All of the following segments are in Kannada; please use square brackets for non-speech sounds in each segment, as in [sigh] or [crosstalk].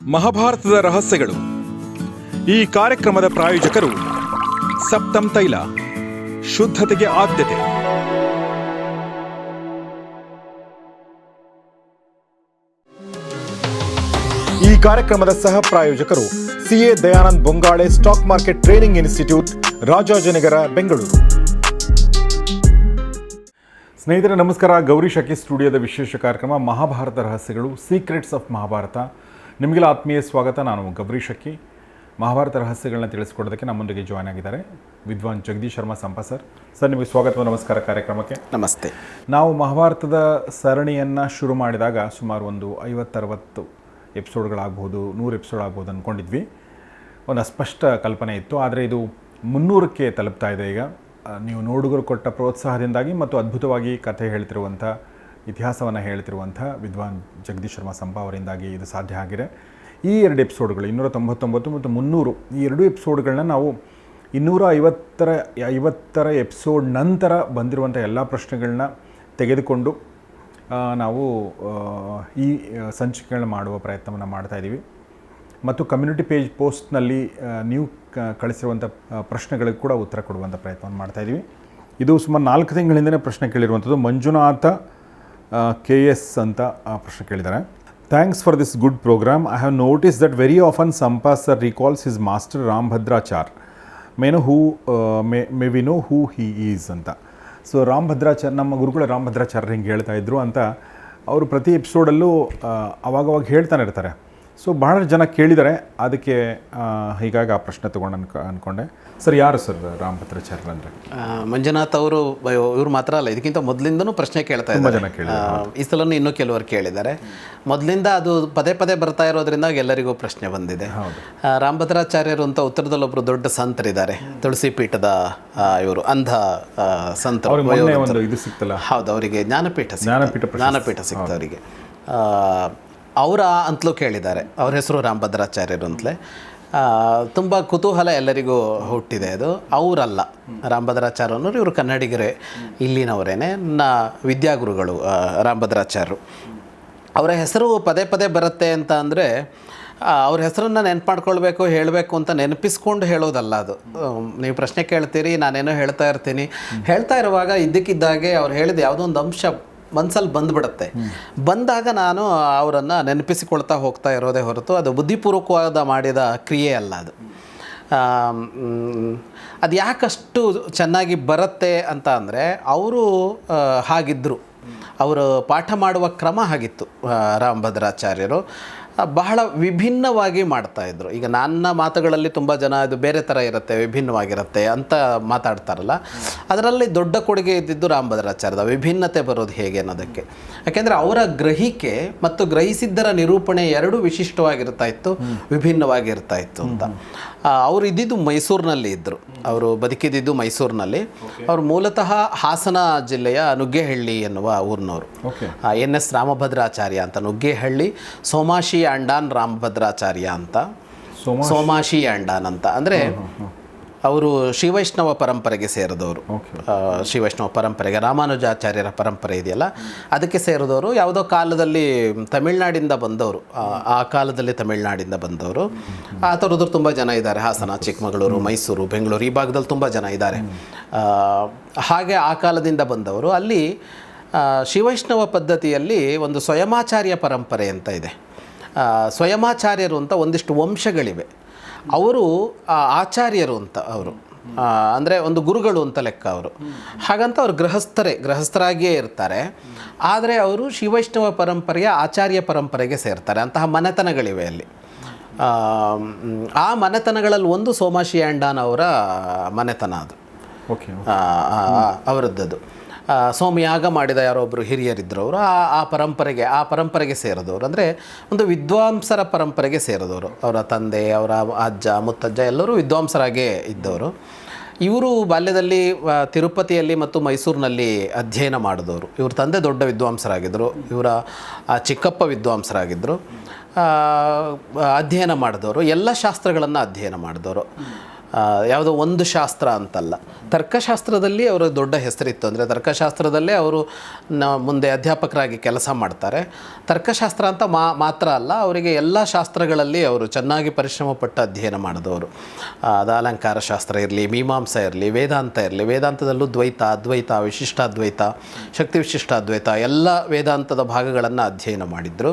ಮಹಾಭಾರತದ ರಹಸ್ಯಗಳು. ಈ ಕಾರ್ಯಕ್ರಮದ ಪ್ರಾಯೋಜಕರು ಸಪ್ತಂ ತೈಲ, ಶುದ್ಧತೆಗೆ ಆದ್ಯತೆ. ಈ ಕಾರ್ಯಕ್ರಮದ ಸಹ ಪ್ರಾಯೋಜಕರು CA Dayanand Bongale stock market training institute, Rajajinagar, Bengaluru. ಸ್ನೇಹಿತರೆ, ನಮಸ್ಕಾರ. ಗೌರಿ ಶಕಿ ಸ್ಟುಡಿಯೋದ ವಿಶೇಷ ಕಾರ್ಯಕ್ರಮ ಮಹಾಭಾರತ ರಹಸ್ಯಗಳು ಸೀಕ್ರೆಟ್ಸ್ ಆಫ್ ಮಹಾಭಾರತ. ನಿಮಗೆಲ್ಲ ಆತ್ಮೀಯ ಸ್ವಾಗತ. ನಾನು ಗೌರಿ ಶಕ್ಕಿ. ಮಹಾಭಾರತ ರಹಸ್ಯಗಳನ್ನ ತಿಳಿಸ್ಕೊಡೋದಕ್ಕೆ ನಮ್ಮೊಂದಿಗೆ ಜಾಯ್ನ್ ಆಗಿದ್ದಾರೆ ವಿದ್ವಾನ್ ಜಗದೀಶ್ ಶರ್ಮಾ ಸಂಪ ಸರ್. ಸರ್ ನಿಮಗೆ ಸ್ವಾಗತ ನಮಸ್ಕಾರ ಕಾರ್ಯಕ್ರಮಕ್ಕೆ. ನಮಸ್ತೆ. ನಾವು ಮಹಾಭಾರತದ ಸರಣಿಯನ್ನು ಶುರು ಮಾಡಿದಾಗ ಸುಮಾರು ಒಂದು ಐವತ್ತರವತ್ತು ಎಪಿಸೋಡ್ಗಳಾಗ್ಬೋದು ನೂರು ಎಪಿಸೋಡ್ ಆಗ್ಬೋದು ಅಂದ್ಕೊಂಡಿದ್ವಿ ಒಂದು ಅಸ್ಪಷ್ಟ ಕಲ್ಪನೆ ಇತ್ತು ಆದರೆ ಇದು ಮುನ್ನೂರಕ್ಕೆ ತಲುಪ್ತಾ ಇದೆ ಈಗ. ನೀವು ನೋಡುಗರು ಕೊಟ್ಟ ಪ್ರೋತ್ಸಾಹದಿಂದಾಗಿ ಮತ್ತು ಅದ್ಭುತವಾಗಿ ಕಥೆ ಹೇಳ್ತಿರುವಂಥ ಇತಿಹಾಸವನ್ನು ಹೇಳ್ತಿರುವಂಥ ವಿದ್ವಾನ್ ಜಗದೀಶ್ ಶರ್ಮಾ ಸಂಪ ಅವರಿಂದಾಗಿ ಇದು ಸಾಧ್ಯ ಆಗಿದೆ. ಈ ಎರಡು ಎಪಿಸೋಡ್ಗಳು ಇನ್ನೂರ ತೊಂಬತ್ತೊಂಬತ್ತು ಮತ್ತು ಮುನ್ನೂರು, ಈ ಎರಡು ಎಪಿಸೋಡ್ಗಳನ್ನ ನಾವು ಇನ್ನೂರ ಐವತ್ತರ ಐವತ್ತರ ಎಪಿಸೋಡ್ ನಂತರ ಬಂದಿರುವಂಥ ಎಲ್ಲ ಪ್ರಶ್ನೆಗಳನ್ನ ತೆಗೆದುಕೊಂಡು ನಾವು ಈ ಸಂಚಿಕೆಗಳನ್ನ ಮಾಡುವ ಪ್ರಯತ್ನವನ್ನು ಮಾಡ್ತಾಯಿದ್ದೀವಿ ಮತ್ತು ಕಮ್ಯುನಿಟಿ ಪೇಜ್ ಪೋಸ್ಟ್ನಲ್ಲಿ ನೀವು ಕಳಿಸಿರುವಂಥ ಪ್ರಶ್ನೆಗಳಿಗೆ ಕೂಡ ಉತ್ತರ ಕೊಡುವಂಥ ಪ್ರಯತ್ನವನ್ನು ಮಾಡ್ತಾಯಿದ್ದೀವಿ ಇದು ಸುಮಾರು ನಾಲ್ಕು ತಿಂಗಳಿಂದಲೇ ಪ್ರಶ್ನೆ ಕೇಳಿರುವಂಥದ್ದು. ಮಂಜುನಾಥ ಕೆ ಎಸ್ ಅಂತ ಪ್ರಶ್ನೆ ಕೇಳಿದ್ದಾರೆ. Thanks for this good program I have noticed that very often Sampa sir recalls his master Ram Bhadrachar may know who may may we know who he is ಅಂತ. ಸೊ ರಾಮ್ ಭದ್ರಾಚಾರ್ ನಮ್ಮ ಗುರುಗಳ ರಾಮ್ ಭದ್ರಾಚಾರ್ಯ ಹಿಂಗೆ ಹೇಳ್ತಾ ಇದ್ರು ಅಂತ. ಅವರು ಪ್ರತಿ ಎಪಿಸೋಡಲ್ಲೂ ಅವಾಗವಾಗ ಹೇಳ್ತಾನೆ ಇರ್ತಾರೆ. ಸೊ ಬಹಳ ಜನ ಕೇಳಿದ್ದಾರೆ ಅದಕ್ಕೆ ಹೀಗಾಗಿ ಆ ಪ್ರಶ್ನೆ ತೊಗೊಂಡು ಅನ್ಕ ಅಂದ್ಕೊಂಡೆ ಸರ್ ಯಾರು ಸರ್ ರಾಮ್ ಭದ್ರಾಚಾರ್ಯ ಅಂದರೆ ಮಂಜುನಾಥ್ ಅವರು ಇವ್ರು ಮಾತ್ರ ಅಲ್ಲ ಇದಕ್ಕಿಂತ ಮೊದಲಿಂದನೂ ಪ್ರಶ್ನೆ ಕೇಳ್ತಾ ಇದ್ದಾರೆ. ಈ ಸಲನೂ ಇನ್ನೂ ಕೆಲವರು ಕೇಳಿದ್ದಾರೆ. ಮೊದಲಿಂದ ಅದು ಪದೇ ಪದೇ ಬರ್ತಾ ಇರೋದ್ರಿಂದ ಎಲ್ಲರಿಗೂ ಪ್ರಶ್ನೆ ಬಂದಿದೆ. ರಾಮಭದ್ರಾಚಾರ್ಯರು ಅಂತ ಉತ್ತರದಲ್ಲೊಬ್ರು ದೊಡ್ಡ ಸಂತರಿದ್ದಾರೆ. ತುಳಸಿ ಪೀಠದ ಇವರು ಅಂಧ ಸಂತ ಹೌದು ಅವರಿಗೆ ಜ್ಞಾನಪೀಠ. ಜ್ಞಾನಪೀಠ. ಜ್ಞಾನಪೀಠ ಸಿಕ್ತ ಅವರಿಗೆ. ಅವರ ಅಂತಲೂ ಕೇಳಿದ್ದಾರೆ. ಅವ್ರ ಹೆಸರು ರಾಮಭದ್ರಾಚಾರ್ಯರು ಅಂತಲೇ. ತುಂಬ ಕುತೂಹಲ ಎಲ್ಲರಿಗೂ ಹುಟ್ಟಿದೆ ಅದು. ಅವರಲ್ಲ ರಾಮಭದ್ರಾಚಾರ್ಯ ಅನ್ನೋರು ಇವರು ಕನ್ನಡಿಗರೇ, ಇಲ್ಲಿನವರೇನೆ. ನನ್ನ ವಿದ್ಯಾಗುರುಗಳು ರಾಮಭದ್ರಾಚಾರ್ಯರು ಅವರ ಹೆಸರು ಪದೇ ಪದೇ ಬರುತ್ತೆ ಅಂತ ಅಂದರೆ ಅವ್ರ ಹೆಸರನ್ನು ನೆನ್ಪು ಮಾಡ್ಕೊಳ್ಬೇಕು ಹೇಳಬೇಕು ಅಂತ ನೆನಪಿಸ್ಕೊಂಡು ಹೇಳೋದಲ್ಲ ಅದು. ನೀವು ಪ್ರಶ್ನೆ ಕೇಳ್ತೀರಿ, ನಾನೇನೋ ಹೇಳ್ತಾ ಇರ್ತೀನಿ. ಹೇಳ್ತಾ ಇರುವಾಗ ಇದ್ದಕ್ಕಿದ್ದಾಗೆ ಅವ್ರು ಹೇಳಿದ ಯಾವುದೋ ಒಂದು ಅಂಶ ಮನ್ಸಲ್ಲಿ ಬಂದ್ಬಿಡುತ್ತೆ. ಬಂದಾಗ ನಾನು ಅವರನ್ನು ನೆನಪಿಸಿಕೊಳ್ತಾ ಹೋಗ್ತಾ ಇರೋದೇ ಹೊರತು ಅದು ಬುದ್ಧಿಪೂರ್ವಕವಾದ ಮಾಡಿದ ಕ್ರಿಯೆ ಅಲ್ಲ ಅದು. ಅದು ಯಾಕಷ್ಟು ಚೆನ್ನಾಗಿ ಬರುತ್ತೆ ಅಂತ ಅಂದರೆ ಅವರು ಹಾಗಿದ್ದರು ಅವರು ಪಾಠ ಮಾಡುವ ಕ್ರಮ ಹಾಗಿತ್ತು ಆ, ರಾಮಭದ್ರಾಚಾರ್ಯರು. ಬಹಳ ವಿಭಿನ್ನವಾಗಿ ಮಾಡ್ತಾ ಇದ್ರು. ಈಗ ನನ್ನ ಮಾತುಗಳಲ್ಲಿ ತುಂಬ ಜನ ಇದು ಬೇರೆ ಥರ ಇರುತ್ತೆ ವಿಭಿನ್ನವಾಗಿರುತ್ತೆ ಅಂತ ಮಾತಾಡ್ತಾರಲ್ಲ. ಅದರಲ್ಲಿ ದೊಡ್ಡ ಕೊಡುಗೆ ಇದ್ದಿದ್ದು ರಾಮಭದ್ರಾಚಾರ್ಯದ ವಿಭಿನ್ನತೆ ಬರೋದು ಹೇಗೆ ಅನ್ನೋದಕ್ಕೆ. ಯಾಕೆಂದರೆ ಅವರ ಗ್ರಹಿಕೆ ಮತ್ತು ಗ್ರಹಿಸಿದ್ದರ ನಿರೂಪಣೆ ಎರಡೂ ವಿಶಿಷ್ಟವಾಗಿರ್ತಾ ಇತ್ತು ವಿಭಿನ್ನವಾಗಿರ್ತಾ ಇತ್ತು ಅಂತ. ಅವರು ಇದ್ದಿದ್ದು ಮೈಸೂರಿನಲ್ಲಿ ಇದ್ದರು ಅವರು ಬದುಕಿದ್ದು ಮೈಸೂರಿನಲ್ಲಿ. ಅವರು ಮೂಲತಃ ಹಾಸನ ಜಿಲ್ಲೆಯ ನುಗ್ಗೆಹಳ್ಳಿ ಎನ್ನುವ ಊರಿನವರು. ಎನ್ ಎಸ್ ರಾಮಭದ್ರಾಚಾರ್ಯ ಅಂತ ನುಗ್ಗೆಹಳ್ಳಿ ಸೋಮಾಶಿ ಅಂಡಾನ್ ರಾಮಭದ್ರಾಚಾರ್ಯ ಅಂತ. ಸೋಮ ಸೋಮಾಶಿ ಅಂಡಾನ್ ಅಂತ. ಅಂದರೆ ಅವರು ಶಿವೈಷ್ಣವ ಪರಂಪರೆಗೆ ಸೇರಿದವರು. ಶಿವೈಷ್ಣವ ಶ್ರೀವೈಷ್ಣವ ಪರಂಪರೆಗೆ ರಾಮಾನುಜಾಚಾರ್ಯರ ಪರಂಪರೆ ಇದೆಯಲ್ಲ ಅದಕ್ಕೆ ಸೇರಿದವರು. ಯಾವುದೋ ಕಾಲದಲ್ಲಿ ತಮಿಳ್ನಾಡಿಂದ ಬಂದವರು. ಆ, ಕಾಲದಲ್ಲಿ ತಮಿಳ್ನಾಡಿಂದ ಬಂದವರು. ಆ ಥರದ್ದು ತುಂಬ ಜನ ಇದ್ದಾರೆ. ಹಾಸನ ಚಿಕ್ಕಮಗಳೂರು ಮೈಸೂರು ಬೆಂಗಳೂರು ಈ ಭಾಗದಲ್ಲಿ ತುಂಬ ಜನ ಇದ್ದಾರೆ. ಹಾಗೆ ಆ ಕಾಲದಿಂದ ಬಂದವರು. ಅಲ್ಲಿ ಶಿವೈಷ್ಣವ ಪದ್ಧತಿಯಲ್ಲಿ ಒಂದು ಸ್ವಯಮಾಚಾರ್ಯ ಪರಂಪರೆ ಅಂತ ಇದೆ. ಸ್ವಯಮಾಚಾರ್ಯರು ಅಂತ ಒಂದಿಷ್ಟು ವಂಶಗಳಿವೆ. ಅವರು ಆಚಾರ್ಯರು ಅಂತ ಅವರು. ಅಂದರೆ ಒಂದು ಗುರುಗಳು ಅಂತ ಲೆಕ್ಕ ಅವರು. ಹಾಗಂತ ಅವರು ಗೃಹಸ್ಥರೇ ಗೃಹಸ್ಥರಾಗಿಯೇ ಇರ್ತಾರೆ. ಆದರೆ ಅವರು ಶಿವೈಷ್ಣವ ಪರಂಪರೆಯ ಆಚಾರ್ಯ ಪರಂಪರೆಗೆ ಸೇರ್ತಾರೆ. ಅಂತಹ ಮನೆತನಗಳಿವೆ ಅಲ್ಲಿ. ಆ, ಮನೆತನಗಳಲ್ಲಿ ಒಂದು ಸೋಮಾಶಿ ಆ್ಯಂಡಾನ್ ಅವರ ಮನೆತನ ಅದು. ಅವರದ್ದದು. ಸೋಮಯಾಗ ಮಾಡಿದ ಯಾರೋ ಒಬ್ಬರು ಹಿರಿಯರಿದ್ದರು ಅವರು, ಆ ಆ ಪರಂಪರೆಗೆ ಆ ಪರಂಪರೆಗೆ ಸೇರಿದವರು. ಅಂದರೆ ಒಂದು ವಿದ್ವಾಂಸರ ಪರಂಪರೆಗೆ ಸೇರಿದವರು. ಅವರ ತಂದೆ, ಅವರ ಅಜ್ಜ, ಮುತ್ತಜ್ಜ ಎಲ್ಲರೂ ವಿದ್ವಾಂಸರಾಗೇ ಇದ್ದವರು. ಇವರು ಬಾಲ್ಯದಲ್ಲಿ ತಿರುಪತಿಯಲ್ಲಿ ಮತ್ತು ಮೈಸೂರಿನಲ್ಲಿ ಅಧ್ಯಯನ ಮಾಡಿದವರು. ಇವ್ರ ತಂದೆ ದೊಡ್ಡ ವಿದ್ವಾಂಸರಾಗಿದ್ದರು. ಇವರ ಚಿಕ್ಕಪ್ಪ ವಿದ್ವಾಂಸರಾಗಿದ್ದರು. ಅಧ್ಯಯನ ಮಾಡಿದವರು. ಎಲ್ಲ ಶಾಸ್ತ್ರಗಳನ್ನು ಅಧ್ಯಯನ ಮಾಡಿದವರು. ಯಾವುದೋ ಒಂದು ಶಾಸ್ತ್ರ ಅಂತಲ್ಲ. ತರ್ಕಶಾಸ್ತ್ರದಲ್ಲಿ ಅವರ ದೊಡ್ಡ ಹೆಸರಿತ್ತು ಅಂದರೆ ತರ್ಕಶಾಸ್ತ್ರದಲ್ಲೇ ಅವರು ಮುಂದೆ ಅಧ್ಯಾಪಕರಾಗಿ ಕೆಲಸ ಮಾಡ್ತಾರೆ. ತರ್ಕಶಾಸ್ತ್ರ ಅಂತ ಮಾ ಮಾತ್ರ ಅಲ್ಲ, ಅವರಿಗೆ ಎಲ್ಲ ಶಾಸ್ತ್ರಗಳಲ್ಲಿ ಅವರು ಚೆನ್ನಾಗಿ ಪರಿಶ್ರಮಪಟ್ಟು ಅಧ್ಯಯನ ಮಾಡಿದವರು. ಅದು ಅಲಂಕಾರ ಶಾಸ್ತ್ರ ಇರಲಿ, ಮೀಮಾಂಸ ಇರಲಿ, ವೇದಾಂತ ಇರಲಿ, ವೇದಾಂತದಲ್ಲೂ ದ್ವೈತ, ಅದ್ವೈತ, ವಿಶಿಷ್ಟಾದ್ವೈತ, ಶಕ್ತಿ ವಿಶಿಷ್ಟಾದ್ವೈತ, ಎಲ್ಲ ವೇದಾಂತದ ಭಾಗಗಳನ್ನು ಅಧ್ಯಯನ ಮಾಡಿದರು.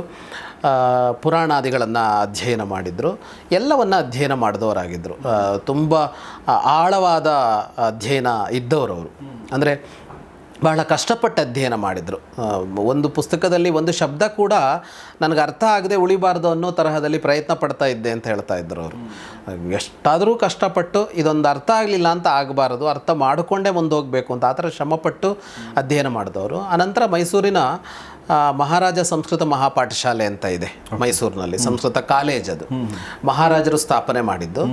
ಪುರಾಣಾದಿಗಳನ್ನು ಅಧ್ಯಯನ ಮಾಡಿದರು. ಎಲ್ಲವನ್ನು ಅಧ್ಯಯನ ಮಾಡಿದವರಾಗಿದ್ದರು ತುಂಬ ಆಳವಾದ ಅಧ್ಯಯನ ಇದ್ದವರು ಅವರು ಅಂದರೆ ಬಹಳ ಕಷ್ಟಪಟ್ಟು ಅಧ್ಯಯನ ಮಾಡಿದರು. ಒಂದು ಪುಸ್ತಕದಲ್ಲಿ ಒಂದು ಶಬ್ದ ಕೂಡ ನನಗೆ ಅರ್ಥ ಆಗದೆ ಉಳಿಬಾರ್ದು ಅನ್ನೋ ತರಹದಲ್ಲಿ ಪ್ರಯತ್ನ ಪಡ್ತಾ ಇದ್ದೆ ಅಂತ ಹೇಳ್ತಾ ಇದ್ದರು ಅವರು. ಎಷ್ಟಾದರೂ ಕಷ್ಟಪಟ್ಟು ಇದೊಂದು ಅರ್ಥ ಆಗಲಿಲ್ಲ ಅಂತ ಆಗಬಾರದು, ಅರ್ಥ ಮಾಡಿಕೊಂಡೇ ಮುಂದೆ ಹೋಗಬೇಕು ಅಂತ ಆ ಥರ ಶ್ರಮಪಟ್ಟು ಅಧ್ಯಯನ ಮಾಡಿದವರು. ಆನಂತರ ಮೈಸೂರಿನ ಮಹಾರಾಜ ಸಂಸ್ಕೃತ ಮಹಾಪಾಠಶಾಲೆ ಅಂತ ಇದೆ ಮೈಸೂರಿನಲ್ಲಿ ಸಂಸ್ಕೃತ ಕಾಲೇಜ್ ಅದು. ಮಹಾರಾಜರು ಸ್ಥಾಪನೆ ಮಾಡಿದ್ದು.